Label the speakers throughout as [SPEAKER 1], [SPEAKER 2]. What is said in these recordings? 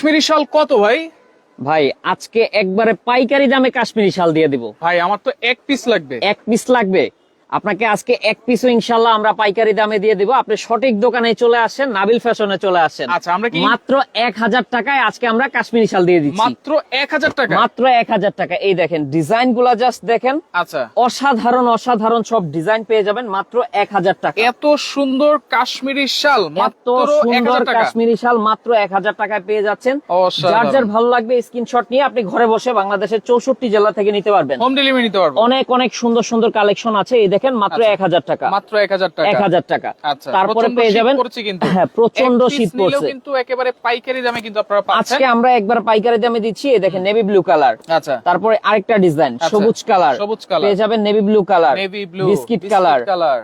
[SPEAKER 1] কাশ্মীরি শাল কত ভাই?
[SPEAKER 2] ভাই আজকে একবারে পাইকারি দামে কাশ্মীরি শাল দিয়ে দিব।
[SPEAKER 1] ভাই আমার তো এক পিস লাগবে।
[SPEAKER 2] এক পিস লাগবে। আপনাকে আজকে এক পিসও ইনশাল্লাহ আমরা পাইকারি দামে দিয়ে দিব। আপনি সঠিক দোকানে চলে আসেন নাবিল ফ্যাশনে চলে আসেন।
[SPEAKER 1] আচ্ছা আমরা
[SPEAKER 2] মাত্র এক হাজার টাকায় আজকে আমরা কাশ্মীরি শাল দিয়ে দিচ্ছি।
[SPEAKER 1] মাত্র এক হাজার টাকা?
[SPEAKER 2] মাত্র এক হাজার টাকা। এই দেখেন ডিজাইনগুলা জাস্ট দেখেন।
[SPEAKER 1] আচ্ছা।
[SPEAKER 2] অসাধারণ অসাধারণ সব ডিজাইন পেয়ে যাবেন মাত্র এক হাজার টাকা।
[SPEAKER 1] এত সুন্দর কাশ্মীরি শাল মাত্র
[SPEAKER 2] সুন্দর কাশ্মীরি শাল মাত্র এক হাজার টাকায় পেয়ে যাচ্ছেন। যার যার ভালো লাগবে স্ক্রিনশট নিয়ে আপনি ঘরে বসে বাংলাদেশের চৌষট্টি জেলা থেকে নিতে পারবেন।
[SPEAKER 1] হোম ডেলিভারি নিতে পারব।
[SPEAKER 2] অনেক অনেক সুন্দর সুন্দর কালেকশন আছে। এই দেখেন মাত্র
[SPEAKER 1] আচ্ছা।
[SPEAKER 2] এক হাজার টাকা।
[SPEAKER 1] মাত্র এক হাজার টাকা।
[SPEAKER 2] এক হাজার টাকা।
[SPEAKER 1] আচ্ছা
[SPEAKER 2] তারপরে পেয়ে যাবেন হ্যাঁ
[SPEAKER 1] প্রচণ্ড
[SPEAKER 2] শীত পড়ছে।
[SPEAKER 1] কিন্তু একেবারে পাইকারি দামে কিন্তু আপনারা পাচ্ছেন।
[SPEAKER 2] আজকে আমরা একবার পাইকারি দামে দিচ্ছি এই দেখেন নেভি ব্লু কালার
[SPEAKER 1] আচ্ছা।
[SPEAKER 2] তারপরে আরেকটা ডিজাইন
[SPEAKER 1] আচ্ছা,
[SPEAKER 2] সবুজ কালার
[SPEAKER 1] সবুজ কালার।
[SPEAKER 2] পেয়ে যাবেন navy blue colour
[SPEAKER 1] Navy blue,
[SPEAKER 2] biscuit colour.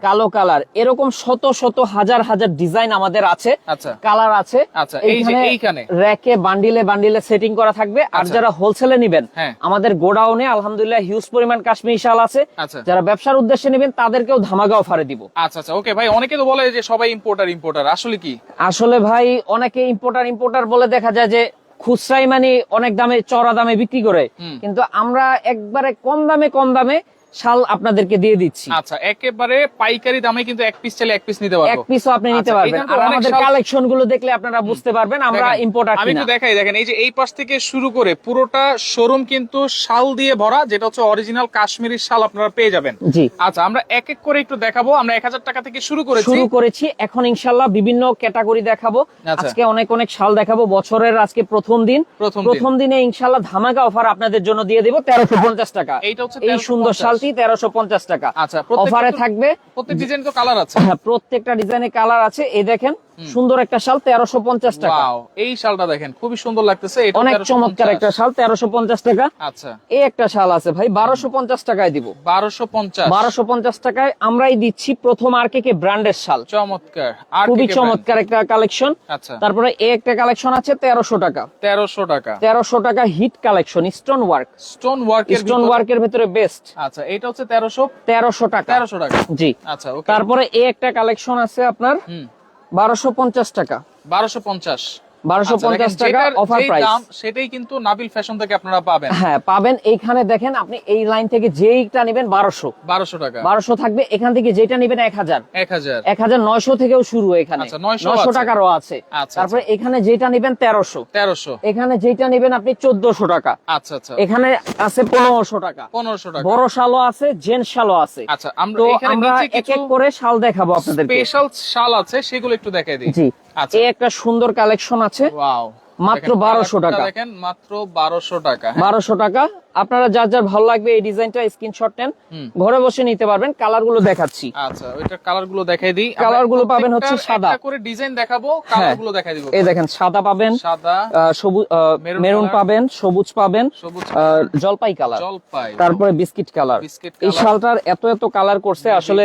[SPEAKER 2] কালো কালার এরকম শত শত হাজার হাজার ডিজাইন আমাদের আছে।
[SPEAKER 1] আচ্ছা।
[SPEAKER 2] কালার আছে।
[SPEAKER 1] আচ্ছা, এই যে এইখানে।
[SPEAKER 2] র্যাকে বান্ডিলে বান্ডিলে সেটিং করা থাকবে। আর। যারা হোলসেলে নেবেন
[SPEAKER 1] হ্যাঁ।
[SPEAKER 2] আমাদের গোডাউনে আলহামদুলিল্লাহ হিউজ পরিমাণ কাশ্মীরি শাল আছে। যারা ব্যবসার উদ্দেশ্যে নেবেন তাদেরকেও ধামাকা অফারে দিব।
[SPEAKER 1] আচ্ছা আচ্ছা ওকে ভাই অনেকে তো বলে যে সবাই ইম্পোর্টার ইম্পোর্টার আসলে কি?
[SPEAKER 2] আসলে ভাই অনেকে ইম্পোর্টার ইম্পোর্টার বলে দেখা যায় যে খুচরাই মানে অনেক দামে চড়া দামে বিক্রি করে। কিন্তু আমরা একবারে কম দামে কম দামে শাল আপনাদেরকে দিয়ে দিচ্ছি।
[SPEAKER 1] আচ্ছা একেবারে পাইকারি দামে কিন্তু এক পিস চাইলে এক পিস নিতে
[SPEAKER 2] এক পিসও আপনি নিতে
[SPEAKER 1] আচ্ছা,
[SPEAKER 2] পারবেন। আর আমাদের কালেকশনগুলো দেখলে আপনারা বুঝতে পারবেন আমরা ইম্পোর্টার
[SPEAKER 1] আমি একটু দেখাই দেখেন এই যে এই পাশ থেকে শুরু করে পুরোটা শোরুম কিন্তু শাল দিয়ে ভরা যেটা হচ্ছে অরিজিনাল কাশ্মীরি শাল আপনারা পেয়ে যাবেন।
[SPEAKER 2] জি।
[SPEAKER 1] আচ্ছা আমরা এক এক করে একটু দেখাবো আমরা এক হাজার টাকা থেকে শুরু করেছি।
[SPEAKER 2] শুরু করেছি এখন ইনশাল্লাহ বিভিন্ন ক্যাটাগরি দেখাবো।
[SPEAKER 1] আচ্ছা।
[SPEAKER 2] আজকে অনেক অনেক শাল দেখাবো বছরের আজকে প্রথম দিন।
[SPEAKER 1] প্রথম দিনে।
[SPEAKER 2] ইনশাল্লাহ ধামাকা অফার আপনাদের জন্য দিয়ে দেবো তেরোশো পঞ্চাশ টাকা।
[SPEAKER 1] এইটা হচ্ছে
[SPEAKER 2] এই সুন্দর
[SPEAKER 1] 1350
[SPEAKER 2] তেরোশো পঞ্চাশ টাকা।
[SPEAKER 1] আচ্ছা,
[SPEAKER 2] অফারে থাকবে
[SPEAKER 1] প্রত্যেক ডিজাইন তো কালার আছে।
[SPEAKER 2] হ্যাঁ প্রত্যেকটা ডিজাইনে কালার আছে। এই দেখেন সুন্দর একটা শাল তেরোশো পঞ্চাশ টাকা।
[SPEAKER 1] এই শালটা দেখেন খুবই সুন্দর লাগতেছে
[SPEAKER 2] অনেক চমৎকার একটা শাল তেরোশো পঞ্চাশ টাকা।
[SPEAKER 1] আচ্ছা।
[SPEAKER 2] এই একটা শাল আছে ভাই বারোশো পঞ্চাশ টাকায় দিব।
[SPEAKER 1] বারোশো পঞ্চাশ।
[SPEAKER 2] বারোশো পঞ্চাশ টাকায় আমরাই দিচ্ছি প্রথম আর কে ব্র্যান্ডের শাল।
[SPEAKER 1] চমৎকার।
[SPEAKER 2] খুবই
[SPEAKER 1] কি কি
[SPEAKER 2] চমৎকার একটা কালেকশন।
[SPEAKER 1] আচ্ছা।
[SPEAKER 2] তারপরে এই একটা কালেকশন আছে তেরোশো টাকা।
[SPEAKER 1] তেরোশো টাকা।
[SPEAKER 2] তেরোশো টাকা hit collection stone work.
[SPEAKER 1] Stone work
[SPEAKER 2] stone ওয়ার্কের ভেতরে বেস্ট
[SPEAKER 1] আচ্ছা এটা হচ্ছে তেরোশো
[SPEAKER 2] তেরোশো টাকা।
[SPEAKER 1] তেরোশো টাকা।
[SPEAKER 2] জি।
[SPEAKER 1] আচ্ছা
[SPEAKER 2] তারপরে এই একটা কালেকশন আছে আপনার বারোশো পঞ্চাশ টাকা।
[SPEAKER 1] বারোশো পঞ্চাশ।
[SPEAKER 2] বারোশো
[SPEAKER 1] আচ্ছা,
[SPEAKER 2] পঞ্চাশ
[SPEAKER 1] দেখেন,
[SPEAKER 2] টাকা অফার প্রাইস
[SPEAKER 1] দাম সেটাই কিন্তু নাবিল ফ্যাশন থেকে আপনারা পাবেন।
[SPEAKER 2] হ্যাঁ পাবেন এইখানে দেখেন আপনি এই লাইন থেকে যেইটা নেবেন বারোশো।
[SPEAKER 1] বারোশো টাকা।
[SPEAKER 2] বারোশো থাকবে এখান থেকে যেটা নেবেন থেকেও শুরু
[SPEAKER 1] আচ্ছা, 900
[SPEAKER 2] টাকারও আছে।
[SPEAKER 1] আচ্ছা,
[SPEAKER 2] তারপরে এখানে যেটা নেবেন তেরোশো।
[SPEAKER 1] তেরোশো।
[SPEAKER 2] এখানে যেটা নেবেন আপনি চোদ্দশো টাকা।
[SPEAKER 1] আচ্ছা আচ্ছা।
[SPEAKER 2] এখানে আছে পনেরোশো টাকা।
[SPEAKER 1] পনেরোশো টাকা।
[SPEAKER 2] বড় শালও আছে জেন্টস শালও আছে।
[SPEAKER 1] আচ্ছা আমরা এখানে
[SPEAKER 2] আমরা
[SPEAKER 1] নিচে
[SPEAKER 2] এক এক করে শাল দেখাবো আপনাদেরকে।
[SPEAKER 1] স্পেশাল শাল আছে সেগুলো একটু দেখাই দিই।
[SPEAKER 2] জি।
[SPEAKER 1] আচ্ছা
[SPEAKER 2] এই একটা সুন্দর কালেকশন আছে।
[SPEAKER 1] ওয়াও।
[SPEAKER 2] মাত্র
[SPEAKER 1] দেখেন,
[SPEAKER 2] 1200
[SPEAKER 1] কালারটা
[SPEAKER 2] টাকা।
[SPEAKER 1] দেখেন মাত্র বারোশো টাকা। হ্যাঁ।
[SPEAKER 2] বারোশো টাকা। আপনারা যার যার ভালো লাগবে এই ডিজাইনটা স্ক্রিনশট নেন। ঘরে বসে নিতে পারবেন কালারগুলো দেখাচ্ছি।
[SPEAKER 1] আচ্ছা ওইটার কালারগুলো দেখাই দিই।
[SPEAKER 2] Colour গুলো পাবেন হচ্ছে সাদা।
[SPEAKER 1] করে ডিজাইন দেখাবো কালারগুলো দেখাই দিব।
[SPEAKER 2] এই দেখেন সাদা পাবেন
[SPEAKER 1] সাদা
[SPEAKER 2] সবুজ
[SPEAKER 1] মেরুন
[SPEAKER 2] পাবেন সবুজ পাবেন জলপাই কালার।
[SPEAKER 1] জলপাই।
[SPEAKER 2] তারপরে বিস্কিট কালার। এই শালটার এত এত কালার করছে আসলে।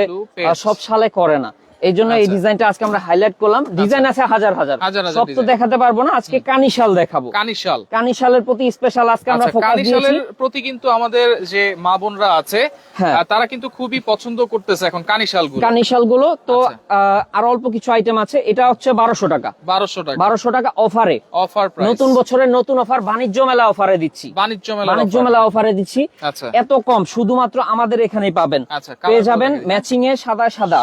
[SPEAKER 2] সব শালে করে না। এই জন্য এই
[SPEAKER 1] আচ্ছা।
[SPEAKER 2] ডিজাইনটা আজকে আমরা হাইলাইট করলাম। ডিজাইন আছে হাজার হাজার। সব তো দেখাতে পারব না আজকে কানি শাল দেখাবো।
[SPEAKER 1] কানি শাল
[SPEAKER 2] কানি শালের প্রতি স্পেশাল আজকে আমরা
[SPEAKER 1] আচ্ছা
[SPEAKER 2] ফোকাস
[SPEAKER 1] কানি
[SPEAKER 2] দিয়েছি।
[SPEAKER 1] প্রতি কিন্তু আমাদের যে মা বোনরা আছে
[SPEAKER 2] হ্যাঁ।
[SPEAKER 1] তারা কিন্তু খুবই পছন্দ করতেছে এখন কানি শালগুলো
[SPEAKER 2] কানি শালগুলো তো
[SPEAKER 1] আচ্ছা।
[SPEAKER 2] আর অল্প কিছু আইটেম আছে। এটা হচ্ছে বারোশো টাকা।
[SPEAKER 1] বারোশো টাকা।
[SPEAKER 2] বারোশো টাকা অফারে
[SPEAKER 1] অফার প্রাইস
[SPEAKER 2] নতুন বছরের নতুন অফার বাণিজ্য মেলা অফারে দিচ্ছি।
[SPEAKER 1] বাণিজ্য মেলা
[SPEAKER 2] বাণিজ্য মেলা অফারে দিচ্ছি।
[SPEAKER 1] আচ্ছা।
[SPEAKER 2] এত কম শুধুমাত্র আমাদের এখানেই পাবেন।
[SPEAKER 1] আচ্ছা
[SPEAKER 2] পেয়ে যাবেন ম্যাচিং এ সাদা। সাদা।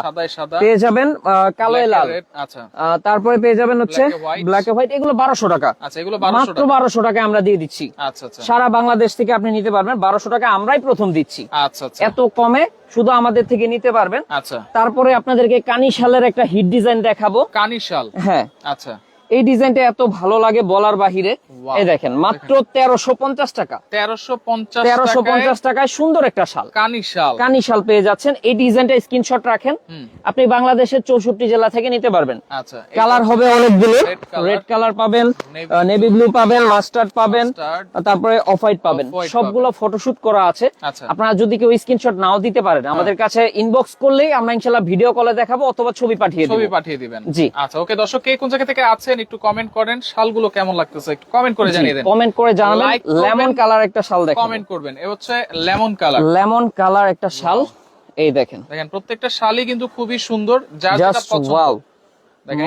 [SPEAKER 2] পেয়ে যাবেন কালো লাল।
[SPEAKER 1] আচ্ছা।
[SPEAKER 2] তারপরে পেয়ে যাবেন হচ্ছে
[SPEAKER 1] ব্ল্যাক
[SPEAKER 2] ব্ল্যাক হোয়াইট এগুলো বারোশো টাকা।
[SPEAKER 1] আচ্ছা
[SPEAKER 2] মাত্র বারোশো টাকা আমরা দিয়ে দিচ্ছি।
[SPEAKER 1] আচ্ছা আচ্ছা।
[SPEAKER 2] সারা বাংলাদেশ থেকে আপনি নিতে পারবেন বারোশো টাকা আমরাই প্রথম দিচ্ছি। এত কমে শুধু আমাদের থেকে নিতে পারবেন।
[SPEAKER 1] আচ্ছা।
[SPEAKER 2] তারপরে আপনাদেরকে কানিশালের একটা হিট ডিজাইন দেখাবো।
[SPEAKER 1] কানি শাল
[SPEAKER 2] হ্যাঁ।
[SPEAKER 1] আচ্ছা।
[SPEAKER 2] এই ডিজাইনটা এত ভালো লাগে বলার বাহিরে। এই দেখেন মাত্র তেরোশো পঞ্চাশ টাকা।
[SPEAKER 1] তেরোশো পঞ্চাশ
[SPEAKER 2] তেরোশো
[SPEAKER 1] টাকায়
[SPEAKER 2] পঞ্চাশ টাকায় সুন্দর একটা শাল।
[SPEAKER 1] কানি শাল।
[SPEAKER 2] কানি শাল পেয়ে যাচ্ছেন। এই ডিজাইনটা স্ক্রিনশট রাখেন। আপনি বাংলাদেশের চৌষট্টি জেলা থেকে নিতে পারবেন।
[SPEAKER 1] আচ্ছা
[SPEAKER 2] কালার হবে অনেকগুলো রেড কালার পাবেন নেভি ব্লু পাবেন মাস্টার্ড পাবেন তারপরে অফ হোয়াইট পাবেন। সবগুলো ফটোশুট করা আছে।
[SPEAKER 1] আচ্ছা।
[SPEAKER 2] আপনারা যদি কেউ স্ক্রিনশট নাও দিতে পারেন আমাদের কাছে ইনবক্স করলেই আমরা ইনশাল্লাহ ভিডিও কলে দেখাবো অথবা ছবি পাঠিয়ে
[SPEAKER 1] ছবি পাঠিয়ে দিবেন।
[SPEAKER 2] জি।
[SPEAKER 1] আচ্ছা ওকে দর্শক কে কোন জায়গা থেকে আছেন একটু কমেন্ট করেন শালগুলো কেমন লাগতেছে একটু কমেন্ট করে জানিয়ে দেন।
[SPEAKER 2] কমেন্ট করে জানাবেন লেমন কালার একটা শাল দেখেন।
[SPEAKER 1] কমেন্ট করবেন এ হচ্ছে লেমন কালার
[SPEAKER 2] লেমন কালার একটা শাল এই দেখেন।
[SPEAKER 1] দেখেন প্রত্যেকটা শালই কিন্তু খুবই সুন্দর যার যেটা পছন্দ।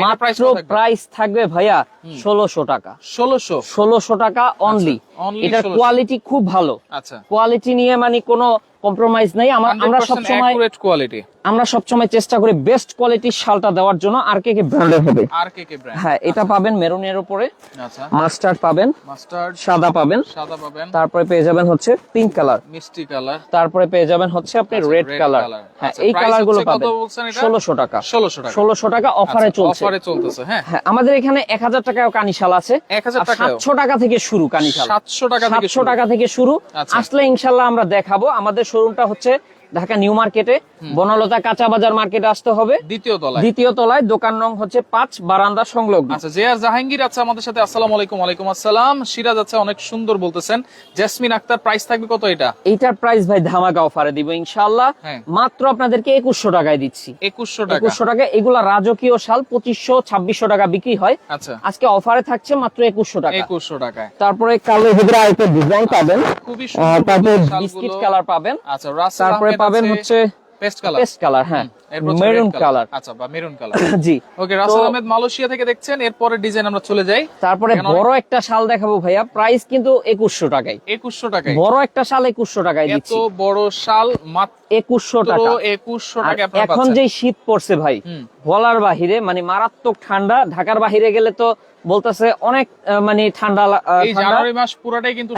[SPEAKER 2] মাত্র প্রাইস থাকবে? ভাইয়া ষোলোশো টাকা।
[SPEAKER 1] ষোলোশো?
[SPEAKER 2] ষোলোশো টাকা অনলি
[SPEAKER 1] only
[SPEAKER 2] এটার কোয়ালিটি খুব ভালো।
[SPEAKER 1] আচ্ছা।
[SPEAKER 2] কোয়ালিটি নিয়ে মানে কোনো কম্প্রোমাইজ নাই। আমরা আমরা সব সময়
[SPEAKER 1] কোয়ালিটি
[SPEAKER 2] আমরা সবসময় চেষ্টা করি বেস্ট কোয়ালিটির শালটা দেওয়ার জন্য আর কে কে ব্র্যান্ডের হবে
[SPEAKER 1] আর কে কে ব্র্যান্ড
[SPEAKER 2] হ্যাঁ এটা পাবেন মেরুনের উপরে
[SPEAKER 1] আচ্ছা।
[SPEAKER 2] মাস্টার্ড পাবেন
[SPEAKER 1] মাস্টার্ড
[SPEAKER 2] সাদা পাবেন।
[SPEAKER 1] সাদা পাবেন।
[SPEAKER 2] তারপরে পেয়ে যাবেন হচ্ছে পিঙ্ক কালার
[SPEAKER 1] মিষ্টি কালার
[SPEAKER 2] তারপরে পেয়ে যাবেন হচ্ছে আপনি
[SPEAKER 1] আচ্ছা,
[SPEAKER 2] রেড কালার হ্যাঁ
[SPEAKER 1] আচ্ছা,
[SPEAKER 2] এই কালারগুলো
[SPEAKER 1] হচ্ছে কত
[SPEAKER 2] পাবেন?
[SPEAKER 1] বলছেন এটা?
[SPEAKER 2] ষোলোশো টাকা।
[SPEAKER 1] ষোলোশো টাকা।
[SPEAKER 2] ষোলোশো টাকা অফারে চলছে।
[SPEAKER 1] অফারে চলতেছে হ্যাঁ।
[SPEAKER 2] হ্যাঁ আমাদের এখানে এক হাজার টাকাও কানিশাল আছে।
[SPEAKER 1] 1000 টাকায়ও?
[SPEAKER 2] সাতশো টাকা থেকে শুরু কানিশাল
[SPEAKER 1] সাতশো টাকা থেকে
[SPEAKER 2] সাতশো টাকা থেকে শুরু।
[SPEAKER 1] আচ্ছা।
[SPEAKER 2] আসলে ইনশাল্লাহ আমরা দেখাবো। আমাদের শোরুমটা হচ্ছে ঢাকা নিউ মার্কেটে বনলতা কাঁচা বাজার মার্কেটে আসতে হবে।
[SPEAKER 1] দ্বিতীয় তলায়।
[SPEAKER 2] দ্বিতীয় তলায় দোকান নং হচ্ছে পাঁচ বারান্দা সংলগ্ন।
[SPEAKER 1] আচ্ছা যে আর জাহাঙ্গীর আছে আমাদের সাথে আসসালামু আলাইকুম ওয়ালাইকুম আসসালাম। সিরাজ আছে অনেক সুন্দর বলতেছেন। জেসমিন আক্তার প্রাইস থাকবে কত এটা?
[SPEAKER 2] এইটার প্রাইস ভাই ধামাকা অফারে দিব ইনশাল্লাহ
[SPEAKER 1] হ্যাঁ।
[SPEAKER 2] মাত্র আপনাদেরকে একুশশো টাকায় দিচ্ছি।
[SPEAKER 1] একুশশো টাকা।
[SPEAKER 2] একুশশো টাকা এগুলা রাজকীয় শাল পঁচিশশো ছাব্বিশশো টাকা বিক্রি হয়।
[SPEAKER 1] আচ্ছা।
[SPEAKER 2] আজকে অফারে থাকছে মাত্র একুশশো টাকা।
[SPEAKER 1] একুশশো টাকায়।
[SPEAKER 2] তারপরে কালোর ভিতরে আরেকটা ডিজাইন পাবেন।
[SPEAKER 1] খুবই সুন্দর
[SPEAKER 2] তারপরে বিস্কিট কালার পাবেন।
[SPEAKER 1] আচ্ছা
[SPEAKER 2] তারপরে পাবেন হচ্ছে
[SPEAKER 1] পেস্ট কালার।
[SPEAKER 2] পেস্ট কালার হ্যাঁ। মেরুন কালার
[SPEAKER 1] আচ্ছা বা মেরুন কালার
[SPEAKER 2] জি।
[SPEAKER 1] ওকে রাসেল আহমেদ মালয়েশিয়া থেকে দেখছেন এরপরে ডিজাইন আমরা চলে যাই।
[SPEAKER 2] তারপরে বড় একটা শাল দেখাবো ভাইয়া। প্রাইস কিন্তু একুশশো টাকায়।
[SPEAKER 1] একুশশো টাকায়।
[SPEAKER 2] বড় একটা শাল একুশশো টাকায়
[SPEAKER 1] এত বড় শাল মাত্র
[SPEAKER 2] একুশশো টাকা।
[SPEAKER 1] একুশশো
[SPEAKER 2] আর
[SPEAKER 1] টাকা আপনারা
[SPEAKER 2] এখন যে শীত পড়ছে ভাই বলার বাহিরে মানে মারাত্মক ঠান্ডা ঢাকার বাহিরে গেলে তো বলতেছে অনেক মানে ঠান্ডা
[SPEAKER 1] এই জানুয়ারি মাস পুরাটাই কিন্তু।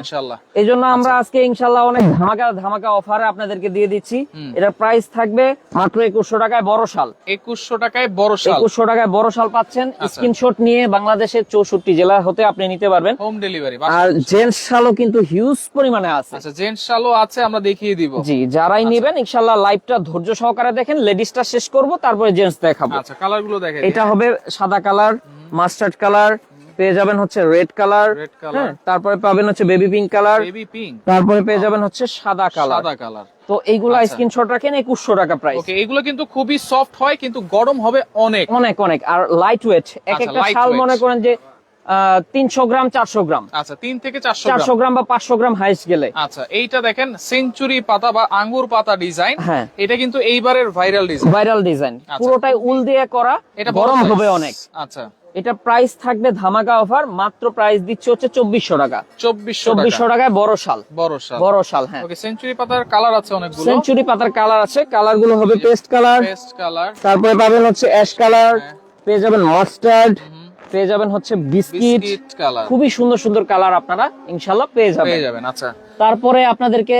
[SPEAKER 1] ইনশাআল্লাহ।
[SPEAKER 2] এই জন্য আমরা আজকে ইনশাল্লাহ অনেক ধামাকা ধামাকা অফারে আপনাদেরকে দিয়ে দিচ্ছি। এটার প্রাইস থাকবে মাত্র একুশশো টাকায় বড় শাল।
[SPEAKER 1] একুশশো টাকায় বড় শাল।
[SPEAKER 2] একুশশো টাকায় বড় শাল পাচ্ছেন।
[SPEAKER 1] আচ্ছা।
[SPEAKER 2] স্ক্রিনশট নিয়ে বাংলাদেশের চৌষট্টি জেলা হতে আপনি নিতে পারবেন।
[SPEAKER 1] হোম ডেলিভারি
[SPEAKER 2] আর জেন্টস শালও কিন্তু হিউজ পরিমাণে আছে।
[SPEAKER 1] আচ্ছা জেন্টস শালও আছে আমরা দেখিয়ে দিব।
[SPEAKER 2] জি যারাই নেবেন ইনশাল্লাহ লাইভটা ধৈর্য সহকারে দেখেন লেডিসটা শেষ করব তারপরে জেন্টস দেখাবো।
[SPEAKER 1] আচ্ছা কালারগুলো দেখে
[SPEAKER 2] এটা হবে সাদা কালার মাস্টার্ড কালার পেয়ে যাবেন হচ্ছে রেড কালার
[SPEAKER 1] রেড
[SPEAKER 2] তারপরে পাবেন হচ্ছে baby pink colour
[SPEAKER 1] baby pink.
[SPEAKER 2] তারপরে পেয়ে যাবেন হচ্ছে সাদা কালার
[SPEAKER 1] সাদা কালার।
[SPEAKER 2] তো এইগুলা
[SPEAKER 1] আচ্ছা।
[SPEAKER 2] স্ক্রিনশট রাখেন টাকা প্রাইস
[SPEAKER 1] ওকে এগুলো কিন্তু খুবই সফট হয় কিন্তু গরম হবে অনেক।
[SPEAKER 2] অনেক অনেক। আর লাইট ওয়েট এক
[SPEAKER 1] আচ্ছা,
[SPEAKER 2] একটা শাল মনে করেন যে তিনশো গ্রাম চারশো গ্রাম।
[SPEAKER 1] আচ্ছা তিন থেকে চারশো
[SPEAKER 2] চারশো
[SPEAKER 1] গ্রাম
[SPEAKER 2] বা পাঁচশো গ্রাম হাইস্ট গেলে।
[SPEAKER 1] আচ্ছা এইটা দেখেন সেঞ্চুরি পাতা বা আঙ্গুর পাতা ডিজাইন
[SPEAKER 2] হ্যাঁ।
[SPEAKER 1] এটা কিন্তু এইবারের ভাইরাল ডিজাইন
[SPEAKER 2] ভাইরাল ডিজাইন। পুরোটাই উল দিয়ে করা
[SPEAKER 1] এটা
[SPEAKER 2] গরম হবে অনেক।
[SPEAKER 1] আচ্ছা।
[SPEAKER 2] এটা প্রাইস থাকবে ধামাকা অফার মাত্র প্রাইস দিচ্ছে হচ্ছে চব্বিশশো টাকা।
[SPEAKER 1] চব্বিশশো
[SPEAKER 2] চব্বিশশো
[SPEAKER 1] টাকা
[SPEAKER 2] টাকায় বড় শাল।
[SPEAKER 1] বড় শাল।
[SPEAKER 2] বড় শাল হ্যাঁ।
[SPEAKER 1] সেঞ্চুরি পাতার কালার আছে অনেকগুলো।
[SPEAKER 2] সেঞ্চুরি পাতার কালার আছে কালারগুলো হবে পেস্ট কালার
[SPEAKER 1] পেস্ট কালার
[SPEAKER 2] তারপরে পাবেন হচ্ছে অ্যাশ কালার। পেয়ে যাবেন মাস্টার্ড পেয়ে যাবেন হচ্ছে বিস্কিট
[SPEAKER 1] বিস্কিট কালার
[SPEAKER 2] খুবই সুন্দর সুন্দর কালার আপনারা ইনশাল্লাহ পেয়ে যাবেন।
[SPEAKER 1] আচ্ছা।
[SPEAKER 2] তারপরে আপনাদেরকে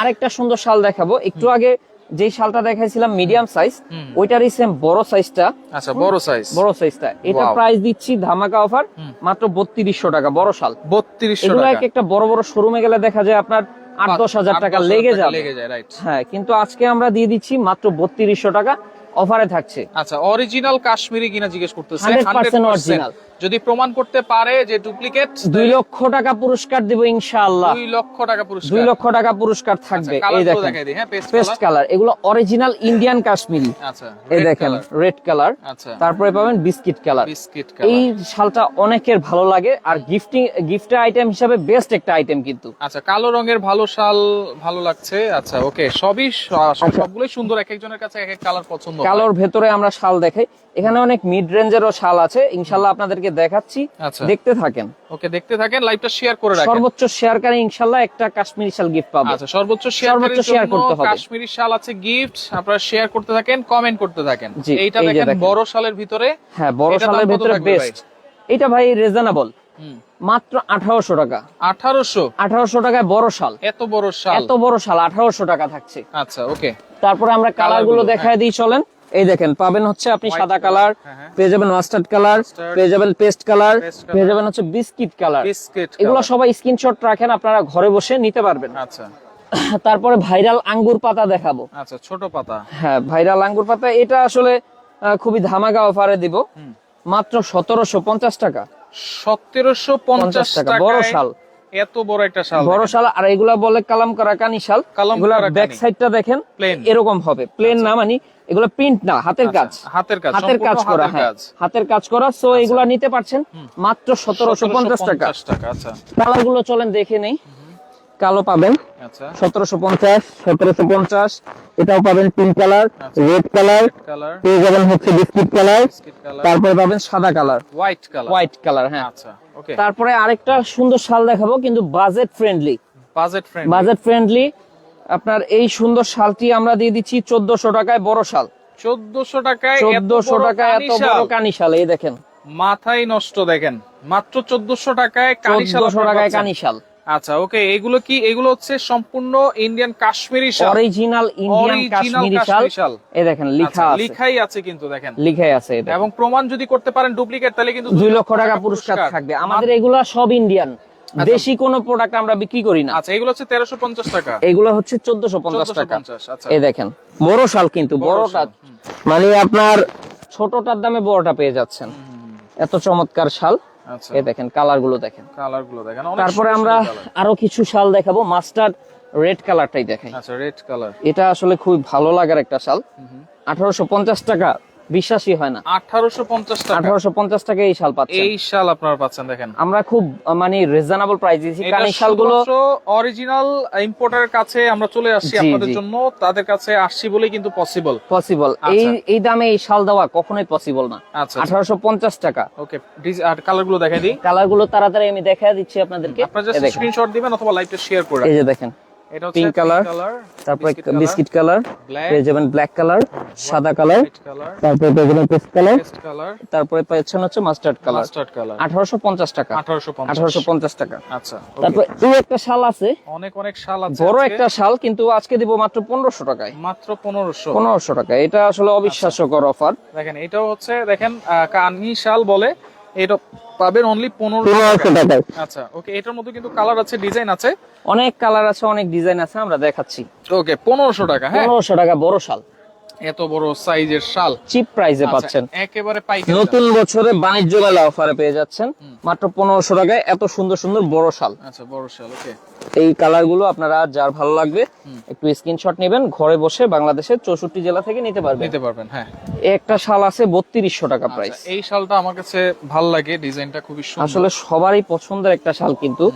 [SPEAKER 2] আরেকটা সুন্দর শাল দেখাবো। একটু আগে যেই শালটা দেখাইছিলাম মিডিয়াম সাইজ। ওইটারই সেম বড় সাইজটা
[SPEAKER 1] আচ্ছা বড় সাইজ
[SPEAKER 2] বড় সাইজটা এটা প্রাইস দিচ্ছি ধামাকা অফার মাত্র বত্রিশশো টাকা বড় শাল।
[SPEAKER 1] বত্রিশশো টাকা।
[SPEAKER 2] এক একটা বড় বড় শোরুমে গেলে দেখা যায় আপনার আট দশ হাজার টাকা লেগে যাবে।
[SPEAKER 1] লেগে যায় রাইট
[SPEAKER 2] হ্যাঁ কিন্তু আজকে আমরা দিয়ে দিচ্ছি মাত্র বত্রিশশো টাকা অফারে থাকছে।
[SPEAKER 1] আচ্ছা অরিজিনাল কাশ্মীরি কিনা জিজ্ঞেস করতেছে।
[SPEAKER 2] 100%
[SPEAKER 1] 100%
[SPEAKER 2] original।
[SPEAKER 1] যদি প্রমাণ করতে পারে যে ডুপ্লিকেট
[SPEAKER 2] দুই লক্ষ টাকা পুরস্কার দিব ইনশাআল্লাহ।
[SPEAKER 1] দুই লক্ষ টাকা পুরস্কার।
[SPEAKER 2] দুই লক্ষ টাকা পুরস্কার থাকবে।
[SPEAKER 1] আচ্ছা,
[SPEAKER 2] এই দেখেন।
[SPEAKER 1] হ্যাঁ পেস্ট
[SPEAKER 2] পেস্ট কালার এগুলো অরিজিনাল ইন্ডিয়ান কাশ্মীরি।
[SPEAKER 1] আচ্ছা
[SPEAKER 2] এই দেখেন রেড কালার
[SPEAKER 1] আচ্ছা।
[SPEAKER 2] তারপরে পাবেন বিস্কিট কালার
[SPEAKER 1] বিস্কিট কালার এই
[SPEAKER 2] শালটা অনেকের ভালো লাগে। আর গিফটিং গিফটের আইটেম হিসাবে বেস্ট একটা আইটেম কিন্তু।
[SPEAKER 1] আচ্ছা কালো রঙের ভালো শাল ভালো লাগছে। আচ্ছা ওকে সবই সবগুলোই সুন্দর। এক একজনের কাছে এক এক কালার পছন্দ
[SPEAKER 2] কালোর ভেতরে আমরা শাল দেখাই। এখানে অনেক মিড রেঞ্জেরও শাল আছে। ইনশাল্লাহ আপনাদেরকে দেখাচ্ছি।
[SPEAKER 1] আচ্ছা।
[SPEAKER 2] দেখতে থাকেন।
[SPEAKER 1] ওকে দেখতে থাকেন লাইভটা শেয়ার করে রাখেন।
[SPEAKER 2] সর্বোচ্চ শেয়ারকারী ইনশাল্লাহ একটা কাশ্মীরি শাল গিফট পাবে।
[SPEAKER 1] আচ্ছা সর্বোচ্চ শেয়ার
[SPEAKER 2] সর্বোচ্চ share করতে হবে।
[SPEAKER 1] কাশ্মীরি শাল আছে গিফট আপনারা শেয়ার করতে থাকেন কমেন্ট করতে থাকেন। এইটা দেখেন। বড় শালের ভিতরে।
[SPEAKER 2] হ্যাঁ বড় শালের ভেতরে? বেস্ট এটা ভাই রিজনেবল মাত্র আঠারোশো টাকা।
[SPEAKER 1] আঠারোশো?
[SPEAKER 2] আঠারোশো টাকায় বড় শাল।
[SPEAKER 1] এত বড় শাল?
[SPEAKER 2] এত বড় শাল আঠারোশো টাকা থাকছে।
[SPEAKER 1] আচ্ছা ওকে।
[SPEAKER 2] তারপরে আমরা
[SPEAKER 1] কালারগুলো
[SPEAKER 2] গুলো, দেখায় দিই চলেন। এই দেখেন পাবেন হচ্ছে আপনি সাদা কালার
[SPEAKER 1] হ্যাঁ, হ্যাঁ।
[SPEAKER 2] পেয়ে যাবেন মাস্টার্ড কালার পেয়ে যাবেন পেস্ট কালার পেয়ে যাবেন হচ্ছে বিস্কিট কালার এগুলো সবাই স্ক্রিনশট রাখেন আপনারা ঘরে বসে নিতে পারবেন।
[SPEAKER 1] আচ্ছা।
[SPEAKER 2] তারপরে ভাইরাল আঙ্গুর পাতা দেখাবো।
[SPEAKER 1] আচ্ছা ছোট পাতা।
[SPEAKER 2] হ্যাঁ ভাইরাল আঙ্গুর পাতা এটা আসলে খুবই ধামাকা অফারে দিব। মাত্র সতেরোশো পঞ্চাশ টাকা।
[SPEAKER 1] সতেরোশো পঞ্চাশ
[SPEAKER 2] টাকা,
[SPEAKER 1] টাকা
[SPEAKER 2] বড় শাল।
[SPEAKER 1] এত বড় একটা শাল
[SPEAKER 2] বড় শাল আর এগুলা বলে কালাম করা কানি শাল। এগুলা ব্যাক সাইডটা দেখেন এরকম হবে। প্লেন না মানে এগুলো প্রিন্ট না হাতের কাজ।
[SPEAKER 1] আচ্ছা, হাতের কাজ
[SPEAKER 2] হাতের কাজ করা
[SPEAKER 1] হাতের
[SPEAKER 2] হ্যাঁ।
[SPEAKER 1] কাজ।
[SPEAKER 2] হাতের কাজ করা সো এগুলা নিতে পারছেন মাত্র সতেরোশো পঞ্চাশ টাকা।
[SPEAKER 1] 1750 টাকা আচ্ছা।
[SPEAKER 2] কালারগুলো চলেন দেখে নেই। কালো পাবেন।
[SPEAKER 1] আচ্ছা।
[SPEAKER 2] সতেরোশো পঞ্চাশ সতেরোশো পঞ্চাশ এটাও পাবেন পিঙ্ক কালার। রেড কালার পেয়ে যাবেন হচ্ছে বিস্কিট কালার তারপরে পাবেন সাদা colour
[SPEAKER 1] white colour
[SPEAKER 2] white colour হ্যাঁ।
[SPEAKER 1] আচ্ছা
[SPEAKER 2] তারপরে আরেকটা সুন্দর শাল দেখাবো কিন্তু budget friendly
[SPEAKER 1] budget friend
[SPEAKER 2] budget friendly আপনার এই সুন্দর শালটি আমরা দিয়ে দিচ্ছি চোদ্দশো টাকায় বড় শাল।
[SPEAKER 1] 1400 টাকায়
[SPEAKER 2] চোদ্দশো টাকায় এত বড় কানি শাল এই দেখেন।
[SPEAKER 1] মাথায় নষ্ট দেখেন। মাত্র 1400 টাকায়
[SPEAKER 2] চোদ্দশো
[SPEAKER 1] আপনারা
[SPEAKER 2] টাকায় কানি শাল।
[SPEAKER 1] আচ্ছা ওকে এগুলো কি এগুলো হচ্ছে সম্পূর্ণ ইন্ডিয়ান কাশ্মীরি শাল?
[SPEAKER 2] অরিজিনাল ইন্ডিয়ান কাশ্মীরি শাল। এই দেখেন লিখা
[SPEAKER 1] আচ্ছা,
[SPEAKER 2] আছে।
[SPEAKER 1] লিখাই আছে কিন্তু দেখেন।
[SPEAKER 2] লিখাই আছে এটা
[SPEAKER 1] এবং প্রমাণ যদি করতে পারেন ডুপ্লিকেট তাহলে কিন্তু
[SPEAKER 2] দুই লক্ষ টাকা পুরস্কার থাকবে। আমাদের এগুলা সব ইন্ডিয়ান দেশি কোন প্রোডাক্ট আমরা বিক্রি করি না।
[SPEAKER 1] আচ্ছা এগুলো হচ্ছে 1350 টাকা।
[SPEAKER 2] এগুলো হচ্ছে চোদ্দশো পঞ্চাশ টাকা।
[SPEAKER 1] 1450 আচ্ছা।
[SPEAKER 2] এই দেখেন বড় শাল কিন্তু
[SPEAKER 1] বড়
[SPEAKER 2] বড়টা মানে আপনার ছোটটার দামে বড়টা পেয়ে যাচ্ছেন। এত চমৎকার শাল।
[SPEAKER 1] আচ্ছা
[SPEAKER 2] এই দেখেন কালারগুলো দেখেন।
[SPEAKER 1] কালারগুলো দেখেন
[SPEAKER 2] তারপরে আমরা আরও কিছু শাল দেখাবো মাস্টার্ড রেড কালারটাই দেখাই।
[SPEAKER 1] আচ্ছা রেড কালার।
[SPEAKER 2] এটা আসলে খুবই ভালো লাগার একটা শাল। আঠারোশো পঞ্চাশ টাকা বিশ্বাসই হয় না।
[SPEAKER 1] 1850 টাকা।
[SPEAKER 2] আঠারোশো পঞ্চাশ টাকা এই শাল পাচ্ছেন।
[SPEAKER 1] এই শাল আপনারা পাচ্ছেন দেখেন।
[SPEAKER 2] আমরা খুব মানে রিজনেবল প্রাইস দিয়েছি কারণ এই শালগুলো
[SPEAKER 1] অরিজিনাল ইম্পোর্টারের কাছে আমরা চলে আসছি আপনাদের জন্য। তাদের কাছে আসছি বলেই কিন্তু পসিবল
[SPEAKER 2] পসিবল এই এই দামে এই শাল দেওয়া কখনোই পসিবল না।
[SPEAKER 1] আচ্ছা
[SPEAKER 2] আঠারোশো পঞ্চাশ টাকা।
[SPEAKER 1] ওকে আর কালারগুলো দেখাই দিই।
[SPEAKER 2] কালারগুলো তাড়াতাড়ি আমি দেখা দিচ্ছি আপনাদেরকে।
[SPEAKER 1] আপনারা স্ক্রিনশট দিবেন অথবা লাইভটা শেয়ার করে
[SPEAKER 2] এই যে দেখেন। Color,
[SPEAKER 1] কালার
[SPEAKER 2] তারপরে বিস্কিট কালার. পেয়ে যাবেন ব্ল্যাক কালার সাদা কালার তারপরে পেয়ে যাবেন পেস্ট কালার তারপরে পাচ্ছেন হচ্ছে মাস্টার্ড কালার আঠারোশো পঞ্চাশ টাকা আঠারোশো পঞ্চাশ টাকা।
[SPEAKER 1] আচ্ছা।
[SPEAKER 2] তারপর এই একটা শাল আছে
[SPEAKER 1] অনেক অনেক শাল আছে
[SPEAKER 2] বড়
[SPEAKER 1] আজকে।
[SPEAKER 2] একটা শাল কিন্তু আজকে দিব মাত্র পনেরোশো টাকায়।
[SPEAKER 1] মাত্র পনেরোশো।
[SPEAKER 2] পনেরোশো টাকা এটা আসলে অবিশ্বাস্যকর অফার
[SPEAKER 1] দেখেন এটাও হচ্ছে দেখেন কানি শাল বলে এটা পাবেন অনলি 1500
[SPEAKER 2] পনেরোশো টাকায়।
[SPEAKER 1] আচ্ছা ওকে এটার মধ্যে কিন্তু কালার আছে ডিজাইন আছে।
[SPEAKER 2] অনেক কালার আছে অনেক ডিজাইন আছে আমরা দেখাচ্ছি।
[SPEAKER 1] ওকে 1500 টাকা হ্যাঁ?
[SPEAKER 2] পনেরোশো টাকা বড় শাল।
[SPEAKER 1] এত বড় সাইজের শাল।
[SPEAKER 2] চিপ প্রাইসে
[SPEAKER 1] আচ্ছা,
[SPEAKER 2] পাচ্ছেন।
[SPEAKER 1] একেবারে পাইকারি
[SPEAKER 2] নতুন বছরে বাণিজ্য মেলা অফারে পেয়ে যাচ্ছেন। মাত্র পনেরোশো টাকায় এত সুন্দর সুন্দর বড় শাল।
[SPEAKER 1] আচ্ছা বড় শাল ওকে।
[SPEAKER 2] এই কালারগুলো আপনারা যার ভালো লাগবে একটু স্ক্রিনশট নেবেন ঘরে বসে বাংলাদেশের চৌষট্টি জেলা থেকে নিতে পারবেন।
[SPEAKER 1] নিতে পারবেন হ্যাঁ।
[SPEAKER 2] একটা শাল আছে বত্রিশশো টাকা প্রাইস
[SPEAKER 1] আচ্ছা, এই শালটা আমার কাছে ভালো লাগে ডিজাইনটা খুবই সুন্দর।
[SPEAKER 2] আসলে সবারই পছন্দের একটা শাল কিন্তু।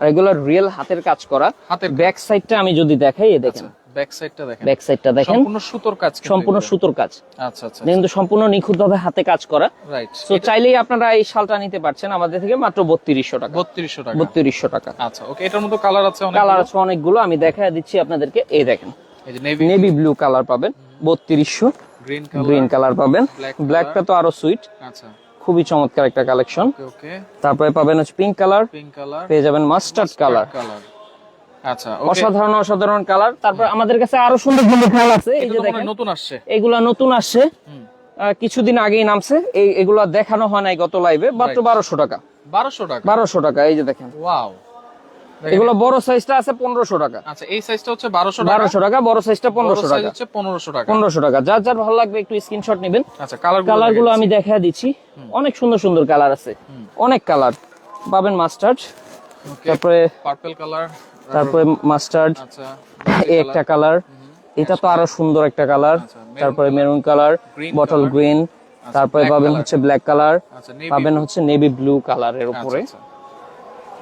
[SPEAKER 2] আর এগুলো রিয়েল হাতের কাজ করা।
[SPEAKER 1] হাতের
[SPEAKER 2] ব্যাক সাইডটা আমি যদি দেখাই এই দেখেন।
[SPEAKER 1] ব্যাক সাইডটা দেখেন।
[SPEAKER 2] ব্যাক সাইডটা দেখেন।
[SPEAKER 1] সম্পূর্ণ সুতোর কাজ
[SPEAKER 2] সম্পূর্ণ। সুতোর কাজ।
[SPEAKER 1] আচ্ছা আচ্ছা
[SPEAKER 2] কিন্তু সম্পূর্ণ নিখুঁত ভাবে হাতে কাজ করা।
[SPEAKER 1] রাইট
[SPEAKER 2] তো চাইলেই আপনারা এই শালটা নিতে পারছেন। আমাদের থেকে মাত্র বত্রিশশো টাকা।
[SPEAKER 1] 3200 টাকা।
[SPEAKER 2] বত্রিশশো টাকা।
[SPEAKER 1] আচ্ছা ওকে এটার মধ্যে কালার আছে অনেক
[SPEAKER 2] কালার আছে অনেকগুলো। আমি দেখায় দিচ্ছি আপনাদেরকে। এই দেখেন।
[SPEAKER 1] এই যে নেভি
[SPEAKER 2] নেভি ব্লু কালার পাবেন। বত্রিশশো।
[SPEAKER 1] গ্রিন কালার
[SPEAKER 2] গ্রিন কালার পাবেন। ব্ল্যাকটা তো আরও সুইট
[SPEAKER 1] আচ্ছা।
[SPEAKER 2] খুবই চমৎকার একটা কালেকশন। তারপরে পাবেন হচ্ছে পিঙ্ক কালার
[SPEAKER 1] পিঙ্ক কালার
[SPEAKER 2] পেয়ে যাবেন মাস্টার্ড কালার
[SPEAKER 1] কালার আচ্ছা
[SPEAKER 2] অসাধারণ অসাধারণ কালার তারপর আমাদের কাছে আরও সুন্দর সুন্দর খেয়াল আছে। এই যে দেখেন
[SPEAKER 1] নতুন আসছে।
[SPEAKER 2] এগুলা নতুন আসছে। কিছুদিন আগেই নামছে। এই এগুলা দেখানো হয় নাই গত লাইভে মাত্র বারোশো টাকা।
[SPEAKER 1] বারোশো টাকা?
[SPEAKER 2] বারোশো টাকা এই যে দেখেন।
[SPEAKER 1] ওয়াও
[SPEAKER 2] এগুলো বড় সাইজটা আছে পনেরোশো টাকা।
[SPEAKER 1] আচ্ছা এই সাইজটা হচ্ছে 1200 টাকা।
[SPEAKER 2] বারোশো টাকা বড় সাইজটা পনেরোশো টাকা।
[SPEAKER 1] হচ্ছে 1500 টাকা।
[SPEAKER 2] পনেরোশো টাকা। যার যার ভালো লাগবে একটু স্ক্রিনশট নেবেন।
[SPEAKER 1] আচ্ছা কালার
[SPEAKER 2] কালারগুলো আমি দেখা দিচ্ছি। অনেক সুন্দর সুন্দর কালার আছে। অনেক কালার পাবেন মাস্টার্ড তারপরে
[SPEAKER 1] পার্পল কালার
[SPEAKER 2] তারপরে মাস্টার্ড
[SPEAKER 1] আচ্ছা
[SPEAKER 2] এই একটা কালার এটা তো আরও সুন্দর একটা কালার
[SPEAKER 1] আচ্ছা,
[SPEAKER 2] তারপরে মেরুন কালার বটল গ্রিন তারপরে পাবেন হচ্ছে ব্ল্যাক কালার
[SPEAKER 1] আচ্ছা
[SPEAKER 2] পাবেন হচ্ছে নেভি ব্লু কালারের উপরে।
[SPEAKER 1] আচ্ছা।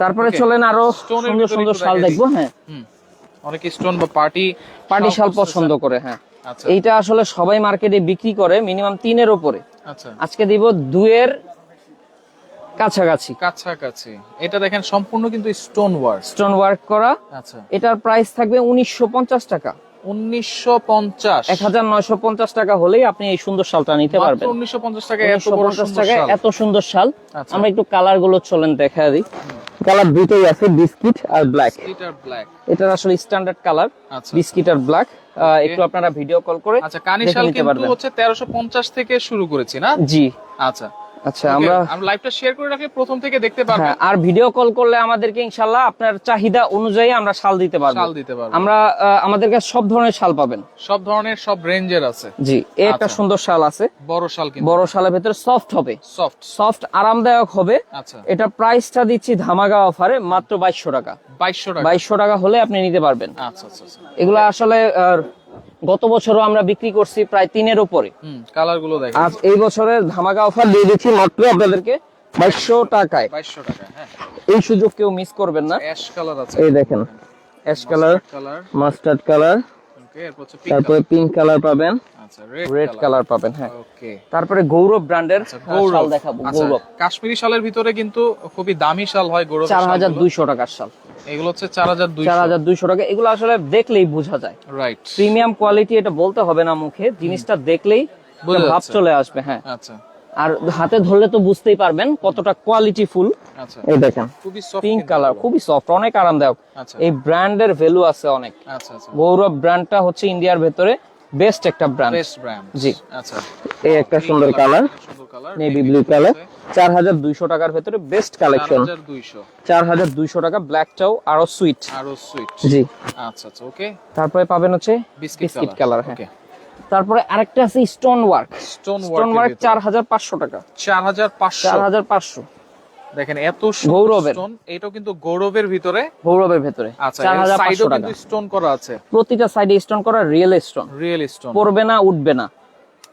[SPEAKER 2] তারপরে চলেন
[SPEAKER 1] আরও
[SPEAKER 2] সুন্দর সুন্দর শাল দেখব হ্যাঁ।
[SPEAKER 1] অনেক স্টোন বা পার্টি
[SPEAKER 2] পার্টি শাল পছন্দ করে হ্যাঁ।
[SPEAKER 1] আচ্ছা।
[SPEAKER 2] এইটা আসলে সবাই মার্কেটে বিক্রি করে মিনিমাম তিনের উপরে
[SPEAKER 1] আচ্ছা।
[SPEAKER 2] আজকে দিব দুয়ের কাছাকাছি।
[SPEAKER 1] কাছাকাছি। এটা দেখেন সম্পূর্ণ কিন্তু স্টোন ওয়ার্ক
[SPEAKER 2] স্টোন ওয়ার্ক করা।
[SPEAKER 1] আচ্ছা।
[SPEAKER 2] এটার প্রাইস থাকবে উনিশশো পঞ্চাশ টাকা।
[SPEAKER 1] উনিশশো পঞ্চাশ।
[SPEAKER 2] এক হাজার নয়শো পঞ্চাশ টাকা হলেই আপনি এই সুন্দর শালটা নিতে পারবেন।
[SPEAKER 1] উনিশশো পঞ্চাশ টাকা এত বড়
[SPEAKER 2] 150
[SPEAKER 1] সুন্দর শাল।
[SPEAKER 2] এত সুন্দর শাল।
[SPEAKER 1] আচ্ছা।
[SPEAKER 2] আমরা একটু কালারগুলো চলেন দেখা দিই। কালার দুইটাই আছে বিস্কিট আর ব্ল্যাক
[SPEAKER 1] আর ব্ল্যাক
[SPEAKER 2] এটা আসলে স্ট্যান্ডার্ড কালার
[SPEAKER 1] আচ্ছা।
[SPEAKER 2] বিস্কিট আর ব্ল্যাক একটু আপনারা ভিডিও কল করে
[SPEAKER 1] আচ্ছা
[SPEAKER 2] কানিশাল
[SPEAKER 1] কিন্তু হচ্ছে তেরোশো পঞ্চাশ থেকে শুরু করেছি না?
[SPEAKER 2] জি।
[SPEAKER 1] আচ্ছা।
[SPEAKER 2] আচ্ছা আমরা
[SPEAKER 1] আমরা লাইভটা শেয়ার করে রাখলে প্রথম থেকে দেখতে পারবেন।
[SPEAKER 2] হ্যাঁ আর ভিডিও কল করলে আমাদেরকে ইনশাল্লাহ আপনার চাহিদা অনুযায়ী আমরা শাল দিতে পারব।
[SPEAKER 1] শাল দিতে
[SPEAKER 2] আমরা আহ, আমাদের কাছে সব ধরনের শাল পাবেন।
[SPEAKER 1] সব ধরনের সব রেঞ্জের আছে।
[SPEAKER 2] জি এই একটা
[SPEAKER 1] আচ্ছা।
[SPEAKER 2] সুন্দর শাল আছে।
[SPEAKER 1] বড় শাল কিন্তু।
[SPEAKER 2] বড় শালের ভেতরে সফট হবে।
[SPEAKER 1] সফট
[SPEAKER 2] সফট আরামদায়ক হবে।
[SPEAKER 1] আচ্ছা।
[SPEAKER 2] এটা প্রাইসটা দিচ্ছি ধামাকা অফারে মাত্র বাইশশো টাকা।
[SPEAKER 1] বাইশশো টাকা।
[SPEAKER 2] বাইশশো টাকা হলে আপনি নিতে পারবেন।
[SPEAKER 1] আচ্ছা আচ্ছা আচ্ছা।
[SPEAKER 2] এগুলো আসলে গত বছরও আমরা বিক্রি করছি প্রায় তিনের উপরে।
[SPEAKER 1] কালারগুলো দেখেন।
[SPEAKER 2] আজ এই বছরের ধামাকা অফার দিয়ে দিচ্ছি মাত্র আপনাদেরকে বাইশশো টাকায়।
[SPEAKER 1] বাইশশো টাকা হ্যাঁ।
[SPEAKER 2] এই সুযোগ কেউ মিস করবেন না।
[SPEAKER 1] অ্যাশ কালার আছে।
[SPEAKER 2] এই দেখেন অ্যাশ কালার মাস্টার্ড কালার তারপরে পিঙ্ক কালার পাবেন।
[SPEAKER 1] রেড
[SPEAKER 2] রেড কালার পাবেন হ্যাঁ। তারপরে গৌরব ব্র্যান্ডের
[SPEAKER 1] আচ্ছা
[SPEAKER 2] শাল দেখাবো
[SPEAKER 1] আচ্ছা,
[SPEAKER 2] গৌরব।
[SPEAKER 1] কাশ্মীরি শালের ভিতরে কিন্তু খুবই দামি শাল হয় গৌরব
[SPEAKER 2] চার হাজার দুইশো টাকার শাল।
[SPEAKER 1] এগুলো হচ্ছে চার হাজার দুইশো।
[SPEAKER 2] চার হাজার দুইশো টাকা। এগুলো আসলে দেখলেই বোঝা যায়।
[SPEAKER 1] রাইট
[SPEAKER 2] প্রিমিয়াম কোয়ালিটি এটা বলতে হবে না মুখে। জিনিসটা দেখলেই ভাব চলে আসবে হ্যাঁ।
[SPEAKER 1] আচ্ছা।
[SPEAKER 2] আর হাতে ধরলে তো বুঝতেই পারবেন কতটা কোয়ালিটি ফুল
[SPEAKER 1] আচ্ছা।
[SPEAKER 2] এই দেখেন
[SPEAKER 1] খুবই সফট
[SPEAKER 2] পিঙ্ক কালার খুবই সফট অনেক আরামদায়ক।
[SPEAKER 1] আচ্ছা।
[SPEAKER 2] এই ব্র্যান্ডের ভ্যালু আছে অনেক।
[SPEAKER 1] আচ্ছা আচ্ছা।
[SPEAKER 2] গৌরব ব্র্যান্ডটা হচ্ছে ইন্ডিয়ার ভেতরে। বেস্ট একটা ব্র্যান্ড
[SPEAKER 1] বেস্ট ব্র্যান্ড
[SPEAKER 2] জি।
[SPEAKER 1] আচ্ছা।
[SPEAKER 2] এই একটা সুন্দর কালার
[SPEAKER 1] সুন্দর কালার
[SPEAKER 2] নেভি ব্লু কালার চার হাজার দুইশো টাকার ভেতরে বেস্ট কালেকশন
[SPEAKER 1] 4200
[SPEAKER 2] চার হাজার দুইশো টাকা ব্ল্যাকটাও আরও সুইট
[SPEAKER 1] আরও সুইট
[SPEAKER 2] জি।
[SPEAKER 1] আচ্ছা আচ্ছা ওকে
[SPEAKER 2] তারপরে পাবেন হচ্ছে
[SPEAKER 1] বিস্কিট
[SPEAKER 2] কালার হ্যাঁ। তারপরে আরেকটা আছে স্টোন ওয়ার্ক
[SPEAKER 1] স্টোন
[SPEAKER 2] ওয়ার্ক চার হাজার পাঁচশো টাকা।
[SPEAKER 1] 4500
[SPEAKER 2] চার হাজার পাঁচশো।
[SPEAKER 1] দেখেন এত
[SPEAKER 2] গৌরবের।
[SPEAKER 1] এটাও কিন্তু গৌরবের ভিতরে।
[SPEAKER 2] গৌরবের ভেতরে।
[SPEAKER 1] আচ্ছা সাইডও কিন্তু স্টোন করা আছে।
[SPEAKER 2] প্রতিটা সাইডে স্টোন করা রিয়েল স্টোন
[SPEAKER 1] রিয়েল স্টোন
[SPEAKER 2] পড়বে না উঠবে না।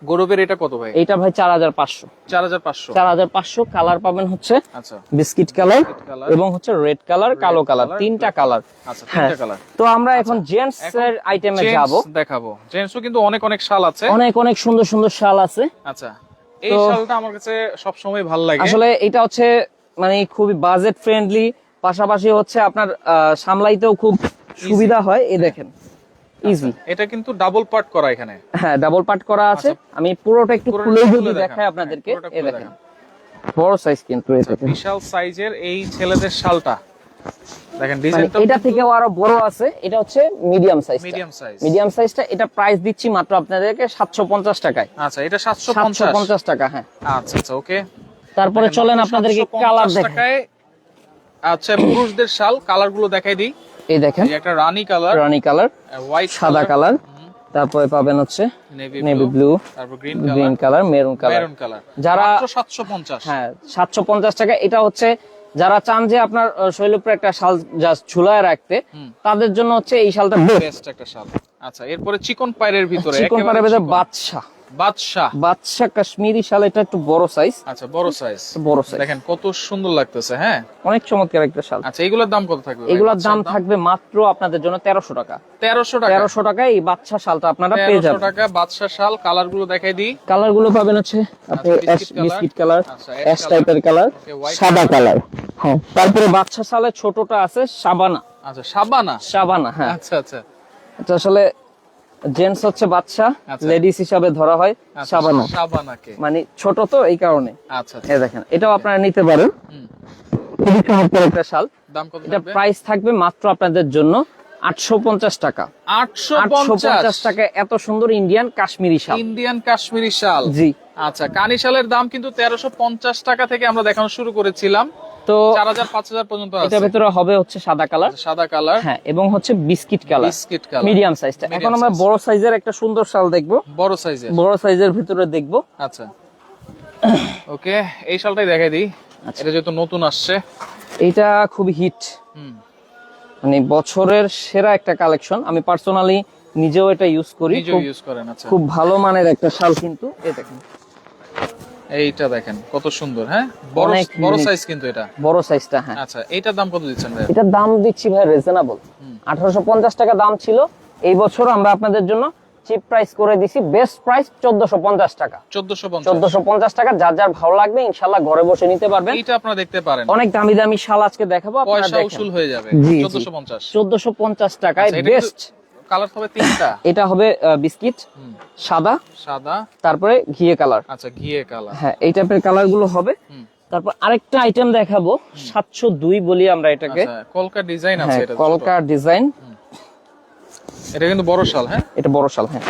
[SPEAKER 1] গৌরবের এটা কত ভাই?
[SPEAKER 2] এইটা ভাই চার হাজার পাঁচশো।
[SPEAKER 1] 4500
[SPEAKER 2] চার হাজার পাঁচশো কালার পাবেন হচ্ছে
[SPEAKER 1] আচ্ছা।
[SPEAKER 2] বিস্কিট কালার
[SPEAKER 1] কালার
[SPEAKER 2] এবং হচ্ছে রেড কালার কালো কালার তিনটা কালার
[SPEAKER 1] আচ্ছা
[SPEAKER 2] হ্যাঁ
[SPEAKER 1] তিনটা কালার
[SPEAKER 2] তো আমরা এখন জেন্টস এর আইটেমে যাব।
[SPEAKER 1] দেখাবো। জেন্টসও কিন্তু অনেক অনেক শাল আছে।
[SPEAKER 2] অনেক অনেক সুন্দর সুন্দর শাল আছে।
[SPEAKER 1] আচ্ছা। এই শালটা আমার কাছে সব সময় ভালো লাগে।
[SPEAKER 2] আসলে এটা হচ্ছে মানে খুবই বাজেট ফ্রেন্ডলি পাশাপাশি হচ্ছে আপনার সামলাইতেও খুব সুবিধা হয় এই দেখেন। ইজি
[SPEAKER 1] এটা কিন্তু ডাবল পার্ট করা এখানে।
[SPEAKER 2] হ্যাঁ ডাবল পার্ট করা আছে। আমি পুরোটা একটু খুলে যদি দেখাই আপনাদেরকে
[SPEAKER 1] হ্যাঁ,
[SPEAKER 2] এই দেখেন। বড় সাইজ কিন্তু এই
[SPEAKER 1] বিশাল সাইজের এই ছেলেদের শালটা। দেখেন
[SPEAKER 2] মানে
[SPEAKER 1] ডিজাইনটা
[SPEAKER 2] এটা থেকেও আরও বড় আছে। এটা হচ্ছে medium size
[SPEAKER 1] medium size
[SPEAKER 2] medium সাইজটা এটা প্রাইস দিচ্ছি মাত্র আপনাদেরকে সাতশো পঞ্চাশ টাকায়।
[SPEAKER 1] আচ্ছা এটা
[SPEAKER 2] সাতশো
[SPEAKER 1] 750
[SPEAKER 2] পঞ্চাশ টাকা হ্যাঁ।
[SPEAKER 1] আচ্ছা আচ্ছা ওকে
[SPEAKER 2] তারপরে চলেন আপনাদেরকে কালার
[SPEAKER 1] টাকায় আচ্ছা পুরুষদের শাল কালারগুলো দেখাই দিই।
[SPEAKER 2] এই দেখেন।
[SPEAKER 1] একটা রানী কালার
[SPEAKER 2] রানী কালার
[SPEAKER 1] হোয়াইট
[SPEAKER 2] সাদা কালার তারপরে পাবেন হচ্ছে
[SPEAKER 1] নেভি
[SPEAKER 2] ব্লু
[SPEAKER 1] তারপর green colour
[SPEAKER 2] maroon colour
[SPEAKER 1] maroon colour
[SPEAKER 2] যারা
[SPEAKER 1] 750
[SPEAKER 2] হ্যাঁ সাতশো পঞ্চাশ টাকা। এটা হচ্ছে যারা চান যে আপনার শৈল উপরে একটা শাল জাস্ট ঝুলায় রাখতে তাদের জন্য হচ্ছে এই শালটা
[SPEAKER 1] বেস্ট একটা শাল। আচ্ছা এরপরে চিকন পায়রের ভিতরে
[SPEAKER 2] চিকন পারে ভেতরে
[SPEAKER 1] চিকন।
[SPEAKER 2] বাদশা বাদশা কাশ্মীরি শাল এটা একটু বড় সাইজ
[SPEAKER 1] আচ্ছা বড় সাইজ
[SPEAKER 2] বড় সাইজ
[SPEAKER 1] দেখেন কত সুন্দর লাগতেছে হ্যাঁ?
[SPEAKER 2] অনেক চমৎকার একটা শাল।
[SPEAKER 1] আচ্ছা এগুলোর দাম কত থাকবে
[SPEAKER 2] এগুলোর দাম থাকবে মাত্র আপনাদের জন্য তেরোশো টাকা।
[SPEAKER 1] তেরোশো টাকা?
[SPEAKER 2] তেরোশো টাকায় এই বাচ্চা শালটা আপনারা পেয়ে
[SPEAKER 1] তেরোশো
[SPEAKER 2] যাবেন।
[SPEAKER 1] টাকা বাদশা শাল কালারগুলো দেখাই দিই।
[SPEAKER 2] কালারগুলো পাবেন হচ্ছে আপনি
[SPEAKER 1] আচ্ছা,
[SPEAKER 2] বিস্কিট কালার
[SPEAKER 1] আচ্ছা,
[SPEAKER 2] অ্যাশ টাইপের কালার সাদা কালার হ্যাঁ তারপরে বাচ্চা শালে ছোটটা আছে সাবানা।
[SPEAKER 1] আচ্ছা সাবানা?
[SPEAKER 2] সাবানা হ্যাঁ।
[SPEAKER 1] আচ্ছা আচ্ছা।
[SPEAKER 2] এটা আসলে জেন্টস হচ্ছে বাচ্চা
[SPEAKER 1] আচ্ছা।
[SPEAKER 2] লেডিস হিসাবে ধরা হয়
[SPEAKER 1] আচ্ছা,
[SPEAKER 2] সাবানা
[SPEAKER 1] সাবানাকে।
[SPEAKER 2] মানে ছোট তো এই কারণে।
[SPEAKER 1] আচ্ছা আচ্ছা।
[SPEAKER 2] এই দেখেন এটাও আপনারা নিতে পারেন। খুবই চমৎকার একটা শাল।
[SPEAKER 1] দাম কত
[SPEAKER 2] এটা প্রাইস থাকবে মাত্র আপনাদের জন্য আটশো পঞ্চাশ টাকা।
[SPEAKER 1] আটশো
[SPEAKER 2] আটশো পঞ্চাশ
[SPEAKER 1] পঞ্চাশ
[SPEAKER 2] টাকা এত সুন্দর ইন্ডিয়ান কাশ্মীরি শাল।
[SPEAKER 1] ইন্ডিয়ান কাশ্মীরি শাল?
[SPEAKER 2] জি।
[SPEAKER 1] আচ্ছা কানি শালের দাম কিন্তু তেরোশো পঞ্চাশ টাকা থেকে আমরা দেখানো শুরু করেছিলাম।
[SPEAKER 2] তো
[SPEAKER 1] চার হাজার পাঁচ হাজার পর্যন্ত আছে।
[SPEAKER 2] এটা ভেতরে হবে হচ্ছে সাদা কালার।
[SPEAKER 1] সাদা কালার।
[SPEAKER 2] হ্যাঁ এবং হচ্ছে biscuit colour.
[SPEAKER 1] Biscuit colour.
[SPEAKER 2] Medium সাইজটা। এখন আমরা বড় সাইজের একটা সুন্দর শাল দেখব।
[SPEAKER 1] বড় সাইজের।
[SPEAKER 2] বড় সাইজের ভিতরে দেখব।
[SPEAKER 1] আচ্ছা। ওকে এই শালটাই দেখাই দিই।
[SPEAKER 2] আচ্ছা।
[SPEAKER 1] এটা যেহেতু নতুন আসছে।
[SPEAKER 2] এইটা খুবই হিট। মানে বছরের সেরা একটা কালেকশন আমি পার্সোনালি নিজেও এটা ইউজ করি।
[SPEAKER 1] নিজেও
[SPEAKER 2] খুব-
[SPEAKER 1] ইউজ করেন আচ্ছা।
[SPEAKER 2] খুব ভালো মানের একটা শাল কিন্তু এই দেখেন।
[SPEAKER 1] এইটা দেখেন কত সুন্দর হ্যাঁ? বড় বড় সাইজ কিন্তু এটা।
[SPEAKER 2] বড় সাইজটা হ্যাঁ।
[SPEAKER 1] আচ্ছা এটার দাম কত দিচ্ছেন ভাই?
[SPEAKER 2] এটার দাম দিচ্ছি ভাই রিজনেবল আঠারোশো পঞ্চাশ টাকা দাম ছিল। এই বছর আমরা আপনাদের জন্য চিপ প্রাইস করে দিছি বেস্ট প্রাইস চোদ্দশো পঞ্চাশ টাকা।
[SPEAKER 1] চোদ্দশো পঞ্চাশ।
[SPEAKER 2] চোদ্দশো পঞ্চাশ টাকা যার যার ভালো লাগবে ইনশাল্লাহ ঘরে বসে নিতে পারবেন।
[SPEAKER 1] এইটা আপনারা দেখতে পারেন।
[SPEAKER 2] অনেক দামি দামি শাল আজকে দেখাবো আপনারা
[SPEAKER 1] পয়সা উসুল হয়ে যাবে।
[SPEAKER 2] জি, জি।
[SPEAKER 1] চোদ্দশো পঞ্চাশ।
[SPEAKER 2] চোদ্দশো পঞ্চাশ টাকায়
[SPEAKER 1] আচ্ছা, এটা
[SPEAKER 2] বেস্ট
[SPEAKER 1] কালার হবে তিনটা।
[SPEAKER 2] এটা হবে বিস্কিট সাদা
[SPEAKER 1] সাদা।
[SPEAKER 2] তারপরে ঘিয়ে কালার
[SPEAKER 1] আচ্ছা ঘিয়ে কালার
[SPEAKER 2] হ্যাঁ এই টাইপের কালারগুলো হবে। তারপর আরেকটা আইটেম দেখাবো সাতশো দুই বলি আমরা এটাকে।
[SPEAKER 1] আচ্ছা কলকা ডিজাইন আছে
[SPEAKER 2] হ্যাঁ
[SPEAKER 1] এটা
[SPEAKER 2] কলকার ডিজাইন
[SPEAKER 1] এটা কিন্তু বড় শাল হ্যাঁ?
[SPEAKER 2] এটা বড় শাল হ্যাঁ।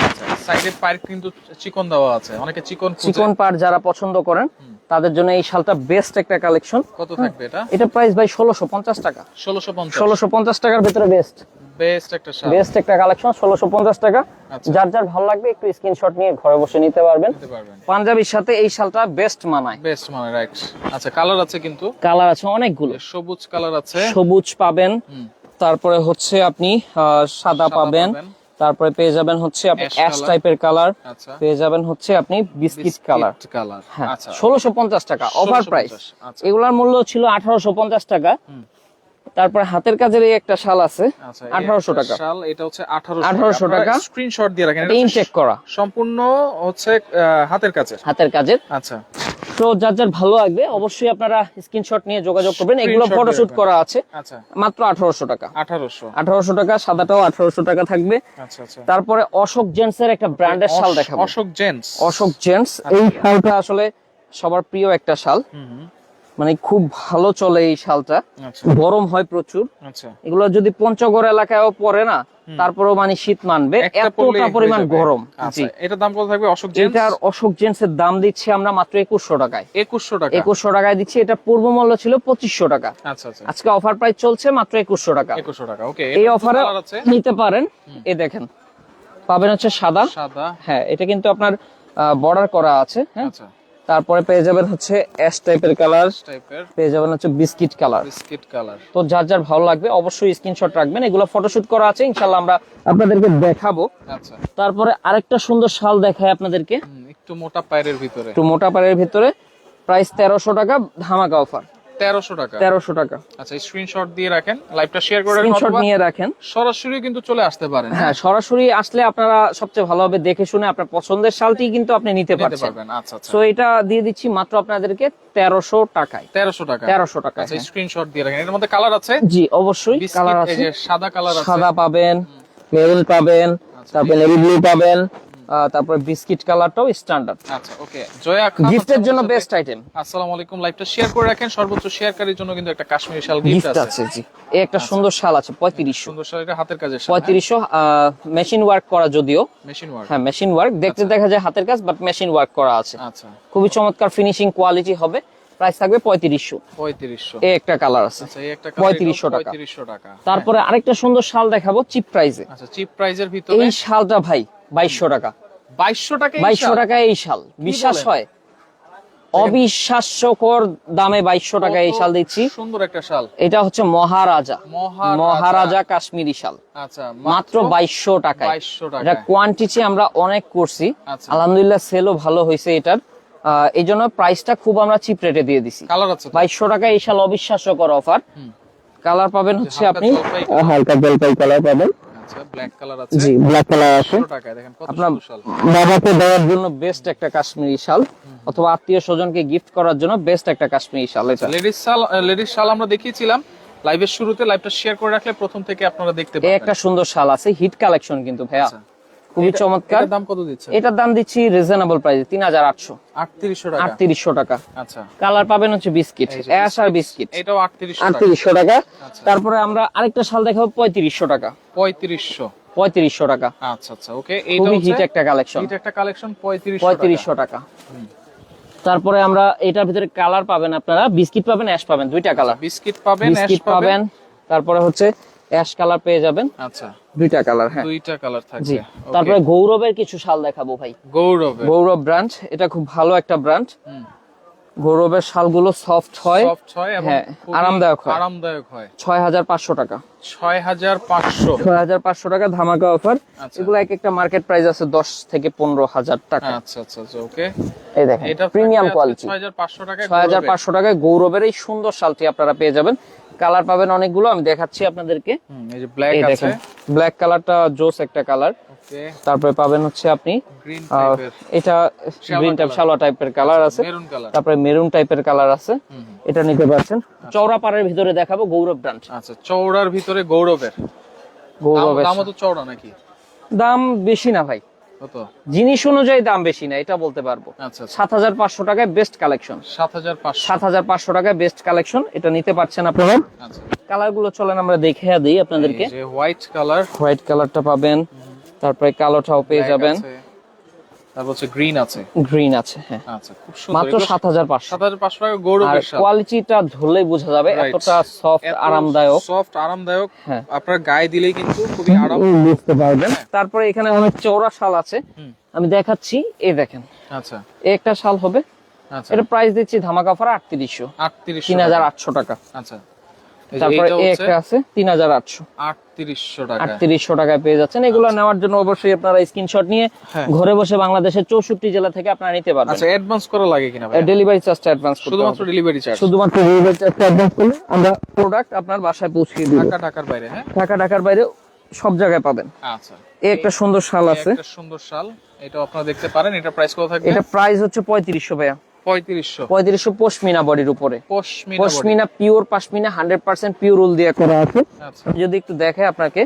[SPEAKER 1] সাইডে পাইপ কিন্তু চিকন দেওয়া আছে অনেকে চিকন
[SPEAKER 2] চিকন পার যারা পছন্দ করেন তাদের জন্য এই শালটা বেস্ট একটা কালেকশন
[SPEAKER 1] কত থাকবে এটা?
[SPEAKER 2] এটা প্রাইস ভাই ষোলোশো পঞ্চাশ টাকা।
[SPEAKER 1] ষোলোশো পঞ্চাশ।
[SPEAKER 2] ষোলোশো পঞ্চাশ টাকার ভিতরে বেস্ট
[SPEAKER 1] বেস্ট একটা শাল।
[SPEAKER 2] বেস্ট একটা কালেকশন ষোলোশো পঞ্চাশ টাকা।
[SPEAKER 1] আচ্ছা।
[SPEAKER 2] যার যার ভালো লাগবে একটু স্ক্রিনশট নিয়ে ঘরে বসে নিতে পারবেন। পাঞ্জাবির সাথে এই শালটা বেস্ট মানায়।
[SPEAKER 1] বেস্ট মানে রাইট আচ্ছা কালার আছে কিন্তু।
[SPEAKER 2] কালার আছে অনেকগুলো।
[SPEAKER 1] সবুজ কালার আছে।
[SPEAKER 2] সবুজ পাবেন। তারপরে হচ্ছে আপনি আহ, সাদা পাবেন। তারপরে পেয়ে যাবেন হচ্ছে আপনি অ্যাশ টাইপের কালার।
[SPEAKER 1] আচ্ছা।
[SPEAKER 2] পেয়ে যাবেন হচ্ছে আপনি বিস্কিট কালার।
[SPEAKER 1] কালার।
[SPEAKER 2] হ্যাঁ
[SPEAKER 1] আচ্ছা।
[SPEAKER 2] ষোলোশো পঞ্চাশ টাকা ওভার প্রাইস।
[SPEAKER 1] আচ্ছা।
[SPEAKER 2] এগুলার মূল্য ছিল আঠারোশো পঞ্চাশ টাকা। তারপরে হাতের কাজের এই একটা শাল আছে
[SPEAKER 1] আচ্ছা
[SPEAKER 2] আঠারোশো টাকা।
[SPEAKER 1] শাল এটা হচ্ছে আঠারোশো
[SPEAKER 2] 1800 টাকা।
[SPEAKER 1] স্ক্রিনশট দিয়ে রাখেন
[SPEAKER 2] এটা করা।
[SPEAKER 1] সম্পূর্ণ হচ্ছে হাতের কাছে
[SPEAKER 2] হাতের কাজের।
[SPEAKER 1] আচ্ছা।
[SPEAKER 2] তো যার যার ভালো লাগবে অবশ্যই আপনারা স্ক্রিনশট নিয়ে যোগাযোগ করবেন। এগুলো ফটোশুট করা আছে
[SPEAKER 1] আচ্ছা।
[SPEAKER 2] মাত্র আঠারোশো টাকা।
[SPEAKER 1] আঠারোশো।
[SPEAKER 2] আঠারোশো টাকা সাদাটাও আঠারোশো টাকা থাকবে।
[SPEAKER 1] আচ্ছা আচ্ছা।
[SPEAKER 2] তারপরে অশোক জেন্টস এর একটা ব্র্যান্ডের শাল দেখাবো।
[SPEAKER 1] অশোক জেন্টস।
[SPEAKER 2] অশোক জেন্টস এই শালটা আসলে সবার প্রিয় একটা শাল। মানে খুব ভালো চলে এই শালটা।
[SPEAKER 1] আচ্ছা।
[SPEAKER 2] গরম হয় প্রচুর।
[SPEAKER 1] আচ্ছা।
[SPEAKER 2] এগুলো যদি পঞ্চগড় এলাকায়ও পরে না তারপরেও মানে শীত মানবে। এতটা পরিমাণ গরম।
[SPEAKER 1] আচ্ছা
[SPEAKER 2] জি।
[SPEAKER 1] এটার দাম কত থাকবে? অশোক জেন্টস?
[SPEAKER 2] এটার অশোক জেন্টস এর দাম দিচ্ছি আমরা মাত্র একুশশো টাকায়।
[SPEAKER 1] একুশশো টাকা।
[SPEAKER 2] একুশশো টাকায় দিচ্ছি। এটা পূর্ব মূল্য ছিল পঁচিশশো টাকা। আজকে অফার প্রাইস চলছে মাত্র একুশশো টাকা।
[SPEAKER 1] একুশশো টাকা ওকে
[SPEAKER 2] এই অফারে নিতে পারেন। এই দেখেন। পাবেন হচ্ছে সাদা।
[SPEAKER 1] সাদা।
[SPEAKER 2] হ্যাঁ এটা কিন্তু আপনার বর্ডার করা আছে। হ্যাঁ?
[SPEAKER 1] আচ্ছা।
[SPEAKER 2] তারপরে পেয়ে যাবেন হচ্ছে অ্যাশ টাইপের কালার।
[SPEAKER 1] টাইপের।
[SPEAKER 2] পেয়ে যাবেন হচ্ছে বিস্কিট কালার।
[SPEAKER 1] Biscuit colour.
[SPEAKER 2] তো যার যার ভালো লাগবে অবশ্যই স্ক্রিনশট রাখবেন। এগুলো ফটোশুট করা আছে ইনশাল্লাহ আমরা আপনাদেরকে দেখাবো।
[SPEAKER 1] আচ্ছা।
[SPEAKER 2] তারপরে আরেকটা সুন্দর শাল দেখায় আপনাদেরকে।
[SPEAKER 1] একটু মোটা পায়ের ভিতরে।
[SPEAKER 2] একটু মোটা পায়ের ভিতরে। প্রাইস তেরোশো টাকা ধামাকা অফার
[SPEAKER 1] তেরোশো টাকা।
[SPEAKER 2] তেরোশো টাকা।
[SPEAKER 1] আচ্ছা স্ক্রিনশট দিয়ে রাখেন লাইভটা শেয়ার করে
[SPEAKER 2] স্ক্রিনশট নিয়ে রাখেন।
[SPEAKER 1] সরাসরি কিন্তু চলে আসতে পারেন।
[SPEAKER 2] হ্যাঁ সরাসরি আসলে আপনারা সবচেয়ে ভালোভাবে দেখে শুনে আপনার পছন্দের শালটি কিন্তু আপনি নিতে
[SPEAKER 1] পারবেন। আচ্ছা আচ্ছা।
[SPEAKER 2] সো এটা দিয়ে দিচ্ছি মাত্র আপনাদেরকে তেরোশো টাকায়।
[SPEAKER 1] তেরোশো টাকা।
[SPEAKER 2] তেরোশো টাকা
[SPEAKER 1] আচ্ছা স্ক্রিনশট দিয়ে রাখেন। এর মধ্যে কালার আছে?
[SPEAKER 2] জি অবশ্যই কালার আছে।
[SPEAKER 1] সাদা কালার আছে।
[SPEAKER 2] সাদা পাবেন মেরুন পাবেন তারপরে নেভি ব্লু পাবেন। তারপরে বিস্কিট কালারটাও স্ট্যান্ডার্ড
[SPEAKER 1] আচ্ছা ওকে জয়া
[SPEAKER 2] গিফটের জন্য বেস্ট আইটেম
[SPEAKER 1] আসসালামু আলাইকুম লাইভটা শেয়ার করে রাখেন। সর্বোচ্চ শেয়ারকারীর জন্য কিন্তু একটা কাশ্মীরি শাল গিফট আছে।
[SPEAKER 2] জি। এই একটা সুন্দর শাল আছে পঁয়ত্রিশশো।
[SPEAKER 1] সুন্দর শাল এটা হাতের কাজের শাল
[SPEAKER 2] পঁয়ত্রিশশো মেশিন ওয়ার্ক করা যদিও।
[SPEAKER 1] মেশিন ওয়ার্ক
[SPEAKER 2] হ্যাঁ মেশিন ওয়ার্ক দেখতে দেখা যায় হাতের কাজ বাট মেশিন ওয়ার্ক করা আছে।
[SPEAKER 1] আচ্ছা।
[SPEAKER 2] খুবই চমৎকার ফিনিশিং কোয়ালিটি হবে। প্রাইস থাকবে পঁয়ত্রিশশো।
[SPEAKER 1] পঁয়ত্রিশশো।
[SPEAKER 2] এই একটা কালার আছে।
[SPEAKER 1] আচ্ছা এই একটা
[SPEAKER 2] 3500 টাকা।
[SPEAKER 1] পঁয়ত্রিশশো টাকা।
[SPEAKER 2] তারপরে আরেকটা সুন্দর শাল দেখাবো চিপ প্রাইসে
[SPEAKER 1] আচ্ছা চিপ প্রাইজের ভিতরে?
[SPEAKER 2] এই শালটা ভাই বাইশশো টাকা।
[SPEAKER 1] বাইশশো টাকা
[SPEAKER 2] বাইশশো টাকা এই শাল। বিশ্বাস হয়? অবিশ্বাস্যকর দামে বাইশশো টাকা এই শাল দিচ্ছি।
[SPEAKER 1] সুন্দর একটা শাল।
[SPEAKER 2] এটা হচ্ছে মহারাজা।
[SPEAKER 1] মহারাজা।
[SPEAKER 2] কাশ্মীরি শাল।
[SPEAKER 1] আচ্ছা
[SPEAKER 2] মাত্র বাইশশো টাকায়।
[SPEAKER 1] 2200 টাকায়।
[SPEAKER 2] এটা কোয়ান্টিটি আমরা অনেক করছি।
[SPEAKER 1] আচ্ছা।
[SPEAKER 2] আলহামদুলিল্লাহ সেলও ভালো হয়েছে এটার। এই জন্য প্রাইসটা খুব আমরা চিপ রেটে দিয়ে দিছি।
[SPEAKER 1] কালার আছে তো?
[SPEAKER 2] বাইশশো টাকা এই শাল অবিশ্বাস্যকর অফার কালার পাবেন হচ্ছে আপনি হালকা জলপাই কালার পাবেন।
[SPEAKER 1] আচ্ছা ব্ল্যাক কালার আছে।
[SPEAKER 2] জি ব্ল্যাক কালার আছে।
[SPEAKER 1] 100 টাকায় দেখেন কত
[SPEAKER 2] আপনার বাবাকে দেওয়ার জন্য বেস্ট একটা কাশ্মীরি শাল অথবা আত্মীয় স্বজনকে গিফট করার জন্য বেস্ট একটা কাশ্মীরি শাল এটা।
[SPEAKER 1] লেডিস শাল লেডিস শাল আমরা দেখিয়েছিলাম। লাইভের শুরুতে লাইভটা শেয়ার করে রাখলে প্রথম থেকে আপনারা দেখতে পাবেন
[SPEAKER 2] একটা সুন্দর শাল আছে হিট কালেকশন কিন্তু ভাইয়া।
[SPEAKER 1] আচ্ছা।
[SPEAKER 2] খুবই চমৎকার।
[SPEAKER 1] দাম কত দিচ্ছে?
[SPEAKER 2] এটার দাম দিচ্ছি রিজনেবল প্রাইসে তিন হাজার আটশো।
[SPEAKER 1] 3800 টাকা।
[SPEAKER 2] আটত্রিশশো টাকা।
[SPEAKER 1] আচ্ছা।
[SPEAKER 2] কালার পাবেন হচ্ছে বিস্কিট অ্যাশ আর বিস্কিট
[SPEAKER 1] এটাও 3800 টাকা।
[SPEAKER 2] আটত্রিশশো টাকা।
[SPEAKER 1] আচ্ছা।
[SPEAKER 2] তারপরে আমরা আরেকটা শাল দেখাবো পঁয়ত্রিশশো টাকা।
[SPEAKER 1] 3500
[SPEAKER 2] পঁয়ত্রিশশো টাকা।
[SPEAKER 1] আচ্ছা আচ্ছা ওকে। এইটা
[SPEAKER 2] খুবই
[SPEAKER 1] হচ্ছে
[SPEAKER 2] হিট একটা কালেকশন
[SPEAKER 1] হিট একটা কালেকশন 3500
[SPEAKER 2] পঁয়ত্রিশশো টাকা। তারপরে আমরা এটার ভিতরে কালার পাবেন আপনারা। বিস্কিট পাবেন অ্যাশ পাবেন দুইটা কালার
[SPEAKER 1] বিস্কিট পাবেন অ্যাশ
[SPEAKER 2] বিস্কিট পাবেন। তারপরে হচ্ছে অ্যাশ কালার পেয়ে যাবেন।
[SPEAKER 1] আচ্ছা।
[SPEAKER 2] দুইটা কালার হ্যাঁ।
[SPEAKER 1] দুইটা কালার থাকবে।
[SPEAKER 2] তারপরে গৌরবের কিছু শাল দেখাবো ভাই। গৌরব ব্র্যান্ড এটা খুব ভালো একটা ব্র্যান্ড গৌরবের শালগুলো সফট হয়।
[SPEAKER 1] সফট হয় এবং
[SPEAKER 2] হ্যাঁ, আরামদায়ক হয়।
[SPEAKER 1] আরামদায়ক হয়।
[SPEAKER 2] ছয় হাজার পাঁচশো টাকা।
[SPEAKER 1] 6500
[SPEAKER 2] ছয় হাজার পাঁচশো টাকা ধামাকা অফার।
[SPEAKER 1] আচ্ছা।
[SPEAKER 2] এগুলো এক একটা মার্কেট প্রাইস আছে দশ থেকে পনেরো হাজার টাকা।
[SPEAKER 1] আচ্ছা আচ্ছা আচ্ছা ওকে।
[SPEAKER 2] এই দেখেন
[SPEAKER 1] এটা
[SPEAKER 2] প্রিমিয়াম কোয়ালিটি
[SPEAKER 1] 6500 টাকায়
[SPEAKER 2] ছয় হাজার। পাঁচশো টাকায় গৌরবের এই সুন্দর শালটি আপনারা পেয়ে যাবেন। কালার পাবেন অনেকগুলো আমি দেখাচ্ছি আপনাদেরকে।
[SPEAKER 1] এই যে ব্ল্যাক আছে।
[SPEAKER 2] ব্ল্যাক কালারটা জোস একটা কালার। তারপরে পাবেন হচ্ছে আপনি এটা গ্রিন টাইপ শালোয়া টাইপের কালার আছে।
[SPEAKER 1] মেরুন কালার
[SPEAKER 2] তারপরে মেরুন টাইপের কালার আছে। এটা নিতে পারছেন। চওড়া পাড়ের ভিতরে দেখাবো গৌরব ব্র্যান্ড
[SPEAKER 1] আচ্ছা চৌড়ার ভিতরে গৌরবের। দাম-
[SPEAKER 2] গৌরবের
[SPEAKER 1] দামও তো চৌড়া নাকি?
[SPEAKER 2] দাম বেশি না ভাই। জিনিস অনুযায়ী দাম বেশি না এটা বলতে পারব।
[SPEAKER 1] আচ্ছা আচ্ছা।
[SPEAKER 2] সাত হাজার পাঁচশো টাকায় বেস্ট কালেকশন
[SPEAKER 1] 7500
[SPEAKER 2] সাত হাজার পাঁচশো টাকায় বেস্ট কালেকশন এটা নিতে পারছেন আপনারা
[SPEAKER 1] আচ্ছা।
[SPEAKER 2] কালারগুলো চলেন আমরা দেখে দিই আপনাদেরকে।
[SPEAKER 1] হোয়াইট কালার
[SPEAKER 2] হোয়াইট কালারটা পাবেন তারপরে কালোটাও পেয়ে যাবেন।
[SPEAKER 1] তারপর হচ্ছে গ্রিন আছে।
[SPEAKER 2] গ্রিন আছে হ্যাঁ।
[SPEAKER 1] আচ্ছা খুব সুন্দর।
[SPEAKER 2] মাত্র সাত হাজার পাঁচশো।
[SPEAKER 1] 7500 টাকা গৌরবের শাল
[SPEAKER 2] কোয়ালিটিটা ধরলেই বোঝা যাবে এতটা সফট আরামদায়ক।
[SPEAKER 1] সফট আরামদায়ক।
[SPEAKER 2] হ্যাঁ।
[SPEAKER 1] আপনার গায়ে দিলেই কিন্তু খুবই আরাম।
[SPEAKER 2] বুঝতে পারবেন। তারপরে এখানে অনেক চৌড়া শাল আছে। আমি দেখাচ্ছি এই দেখেন।
[SPEAKER 1] আচ্ছা।
[SPEAKER 2] একটা শাল হবে।
[SPEAKER 1] আচ্ছা।
[SPEAKER 2] এটা প্রাইস দিচ্ছি ধামাকা অফার আটত্রিশশো।
[SPEAKER 1] 3800
[SPEAKER 2] তিন হাজার আটশো টাকা।
[SPEAKER 1] আচ্ছা।
[SPEAKER 2] তারপরে একটা আছে তিন হাজার আটশো।
[SPEAKER 1] আটত্রিশশো টাকা
[SPEAKER 2] আটত্রিশশো টাকায় পেয়ে যাচ্ছেন। এগুলো নেওয়ার জন্য অবশ্যই আপনারা স্ক্রিনশট নিয়ে
[SPEAKER 1] হ্যাঁ।
[SPEAKER 2] ঘরে বসে বাংলাদেশের চৌষট্টি জেলা থেকে আপনারা নিতে পারবেন।
[SPEAKER 1] আচ্ছা অ্যাডভান্স করা লাগে কিনা ভাই
[SPEAKER 2] ডেলিভারি চার্জটা অ্যাডভান্স
[SPEAKER 1] শুধুমাত্র ডেলিভারি চার্জ
[SPEAKER 2] শুধুমাত্র ডেলিভারি চার্জটা অ্যাডভান্স করলে আমরা প্রোডাক্ট আপনার বাসায় পৌঁছে দিব।
[SPEAKER 1] ঢাকা ঢাকার বাইরে হ্যাঁ?
[SPEAKER 2] ঢাকা ঢাকার বাইরে সব জায়গায় পাবেন।
[SPEAKER 1] আচ্ছা।
[SPEAKER 2] এই একটা সুন্দর শাল আছে।
[SPEAKER 1] একটা সুন্দর শাল। এটা আপনারা দেখতে পারেন। এটা প্রাইস কত থাকবে?
[SPEAKER 2] এটা প্রাইস হচ্ছে পঁয়ত্রিশশো ভাইয়া।
[SPEAKER 1] পঁয়ত্রিশশো।
[SPEAKER 2] পঁয়ত্রিশশো পশমিনা বডির উপরে।
[SPEAKER 1] Pashmina
[SPEAKER 2] pure pashmina hundred percent pure wool দিয়ে করা আছে।
[SPEAKER 1] আচ্ছা।
[SPEAKER 2] যদি একটু দেখে আপনাকে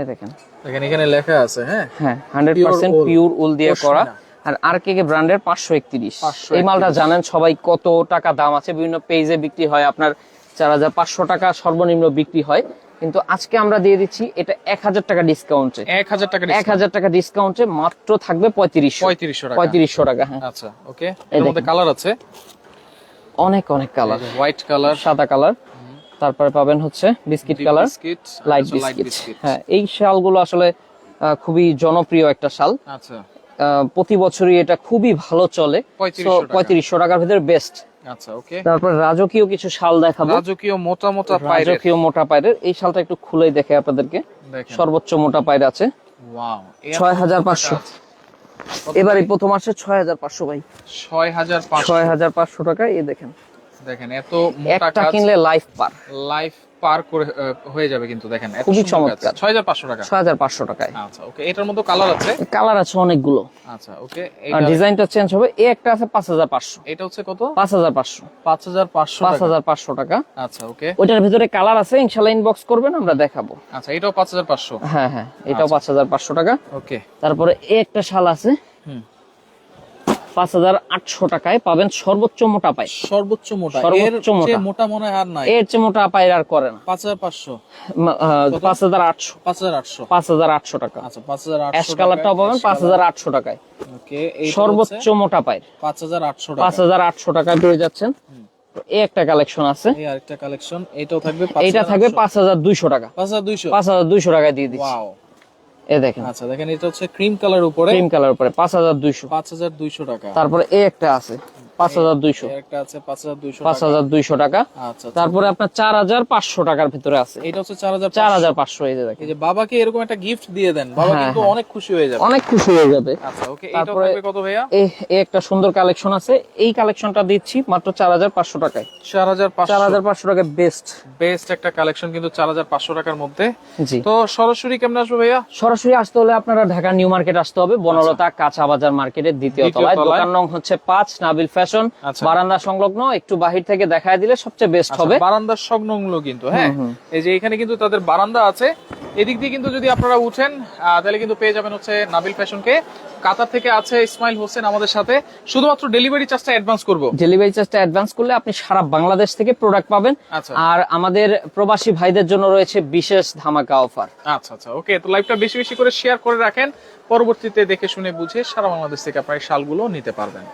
[SPEAKER 2] এ দেখেন।
[SPEAKER 1] দেখেন এখানে লেখা আছে হ্যাঁ?
[SPEAKER 2] হ্যাঁ হান্ড্রেড পার্সেন্ট পিওর উল দিয়ে করা। আর আর কে কে ব্র্যান্ডের? পাঁচশো একত্রিশ। এই মালটা জানেন সবাই কত টাকা দাম আছে। বিভিন্ন পেজে বিক্রি হয়। আপনার চার হাজার পাঁচশো টাকা সর্বনিম্ন বিক্রি হয়। কিন্তু আজকে আমরা দিয়ে দিচ্ছি এটা এক হাজার টাকা ডিসকাউন্টে
[SPEAKER 1] এক হাজার টাকা
[SPEAKER 2] এক হাজার টাকা ডিসকাউন্টে মাত্র থাকবে পঁয়ত্রিশশো।
[SPEAKER 1] পঁয়ত্রিশশো টাকা।
[SPEAKER 2] পঁয়ত্রিশশো টাকা হ্যাঁ।
[SPEAKER 1] আচ্ছা ওকে এর মধ্যে কালার আছে?
[SPEAKER 2] অনেক অনেক কালার
[SPEAKER 1] হোয়াইট কালার
[SPEAKER 2] সাদা কালার তারপরে পাবেন হচ্ছে বিস্কিট কালার লাইট বিস্কিট হ্যাঁ এই শালগুলো আসলে খুবই জনপ্রিয় একটা শাল।
[SPEAKER 1] আচ্ছা।
[SPEAKER 2] প্রতি বছরই এটা খুবই ভালো চলে। পঁয়ত্রিশশো টাকার ভিতরে বেস্ট
[SPEAKER 1] আচ্ছা ওকে
[SPEAKER 2] তারপর রাজকীয় কিছু শাল দেখাবো।
[SPEAKER 1] রাজকীয় মোটা মোটা পাইরের
[SPEAKER 2] রাজকীয় মোটা পায়রের। এই শালটা একটু খুলেই দেখে আপনাদেরকে। সর্বোচ্চ মোটা পায়রা আছে।
[SPEAKER 1] ওয়াও
[SPEAKER 2] ছয় হাজার পাঁচশো। এবার প্রথম আসে ছয় হাজার পাঁচশো ভাই।
[SPEAKER 1] ছয় হাজার
[SPEAKER 2] ছয় হাজার পাঁচশো টাকা এই দেখেন।
[SPEAKER 1] দেখেন এত মোটা
[SPEAKER 2] একটা কিনলে লাইফ পার।
[SPEAKER 1] লাইফ পার করে হয়ে যাবে কিন্তু দেখেন
[SPEAKER 2] খুবই
[SPEAKER 1] সুন্দর কাজ।
[SPEAKER 2] চমৎকার।
[SPEAKER 1] 6500 টাকা।
[SPEAKER 2] ছয় হাজার পাঁচশো টাকায়।
[SPEAKER 1] আচ্ছা ওকে এটার মধ্যে কালার আছে?
[SPEAKER 2] কালার আছে অনেকগুলো।
[SPEAKER 1] আচ্ছা ওকে
[SPEAKER 2] আর ডিজাইনটা চেঞ্জ হবে। এই একটা আছে পাঁচ হাজার পাঁচশো।
[SPEAKER 1] এটা হচ্ছে কত?
[SPEAKER 2] পাঁচ হাজার পাঁচশো।
[SPEAKER 1] 5500
[SPEAKER 2] পাঁচ হাজার পাঁচশো টাকা।
[SPEAKER 1] আচ্ছা ওকে।
[SPEAKER 2] ওইটার ভিতরে কালার আছে ইনশাল্লাহ ইনবক্স করবেন আমরা দেখাবো।
[SPEAKER 1] আচ্ছা এটাও 5500
[SPEAKER 2] হ্যাঁ হ্যাঁ এটাও পাঁচ হাজার পাঁচশো টাকা।
[SPEAKER 1] ওকে।
[SPEAKER 2] তারপরে এই একটা শাল আছে।
[SPEAKER 1] হুম।
[SPEAKER 2] পাঁচ হাজার আটশো টাকায় পাবেন সর্বোচ্চ মোটা পাই
[SPEAKER 1] সর্বোচ্চ মোটা
[SPEAKER 2] সর্বোচ্চ মোটা।
[SPEAKER 1] মোটা মনে হয় আর নাই
[SPEAKER 2] এর চেয়ে মোটা পায়ের আর করে না
[SPEAKER 1] 5500
[SPEAKER 2] মা- আহ, পাঁচ হাজার আটশো
[SPEAKER 1] 5800
[SPEAKER 2] পাঁচ হাজার আটশো টাকা
[SPEAKER 1] আচ্ছা 5800
[SPEAKER 2] অ্যাশ কালারটাও পাবেন পাঁচ হাজার আটশো টাকায় সর্বোচ্চ মোটা পায়ের
[SPEAKER 1] 5800
[SPEAKER 2] পাঁচ হাজার আটশো টাকায় পেয়ে যাচ্ছেন এই একটা কালেকশন আছে
[SPEAKER 1] এই আরেকটা কালেকশন এটাও থাকবে
[SPEAKER 2] এইটা থাকবে পাঁচ হাজার দুইশো টাকা
[SPEAKER 1] 5200
[SPEAKER 2] পাঁচ হাজার দুইশো টাকায় দিয়ে দিচ্ছি এ দেখেন।
[SPEAKER 1] আচ্ছা দেখেন এটা হচ্ছে ক্রিম কালার উপরে।
[SPEAKER 2] ক্রিম কালার উপরে পাঁচ হাজার দুইশো।
[SPEAKER 1] 5200 টাকা।
[SPEAKER 2] তারপরে এই একটা আছে। পাঁচ হাজার দুইশো।
[SPEAKER 1] একটা আছে 5200
[SPEAKER 2] পাঁচ হাজার দুইশো টাকা।
[SPEAKER 1] আচ্ছা
[SPEAKER 2] তারপরে আপনার চার হাজার পাঁচশো টাকার ভিতরে আছে।
[SPEAKER 1] এটা হচ্ছে 4000
[SPEAKER 2] চার হাজার পাঁচশো এই যে দেখেন।
[SPEAKER 1] বাবাকে এরকম একটা গিফট দিয়ে দেন বাবা
[SPEAKER 2] হ্যাঁ,
[SPEAKER 1] কিন্তু
[SPEAKER 2] হ্যাঁ।
[SPEAKER 1] অনেক খুশি হয়ে যাবে।
[SPEAKER 2] অনেক খুশি হয়ে যাবে।
[SPEAKER 1] আচ্ছা ওকে এটা
[SPEAKER 2] তারপরে-
[SPEAKER 1] কত ভাইয়া?
[SPEAKER 2] এই এই একটা সুন্দর কালেকশন আছে। এই কালেকশনটা দিচ্ছি মাত্র চার হাজার পাঁচশো টাকায়।
[SPEAKER 1] 4500
[SPEAKER 2] চার হাজার পাঁচশো টাকায় বেস্ট
[SPEAKER 1] বেস্ট একটা কালেকশন কিন্তু 4500 টাকার মধ্যে।
[SPEAKER 2] জি।
[SPEAKER 1] তো সরাসরি কেমন আসবে ভাইয়া?
[SPEAKER 2] সরাসরি আসতে হলে আপনারা ঢাকা নিউ মার্কেট আসতে হবে বনলতা কাঁচা বাজার মার্কেটের দ্বিতীয় তলায়। দোকান নং হচ্ছে পাঁচ নাবিল ফ্যাশন
[SPEAKER 1] আচ্ছা।
[SPEAKER 2] বারান্দা সংলগ্ন একটু বাহির থেকে দেখায় দিলে সবচেয়ে বেস্ট
[SPEAKER 1] আচ্ছা,
[SPEAKER 2] হবে।
[SPEAKER 1] বারান্দার সংলগ্ন কিন্তু হ্যাঁ? এই যে এখানে কিন্তু তাদের বারান্দা আছে। এদিক দিয়ে কিন্তু যদি আপনারা উঠেন তাহলে কিন্তু পেয়ে যাবেন হচ্ছে নাবিল ফ্যাশনকে। কাতার থেকে আছে ইসমাইল হোসেন আমাদের সাথে। শুধুমাত্র ডেলিভারি চার্জটা অ্যাডভান্স করব।
[SPEAKER 2] ডেলিভারি চার্জটা অ্যাডভান্স করলে আপনি সারা বাংলাদেশ থেকে প্রোডাক্ট পাবেন।
[SPEAKER 1] আচ্ছা।
[SPEAKER 2] আর আমাদের প্রবাসী ভাইদের জন্য রয়েছে বিশেষ ধামাকা অফার
[SPEAKER 1] আচ্ছা আচ্ছা ওকে তো লাইভটা বেশি বেশি করে শেয়ার করে রাখেন। পরবর্তীতে দেখে শুনে বুঝে সারা বাংলাদেশ থেকে আপনার শালগুলো নিতে পারবেন।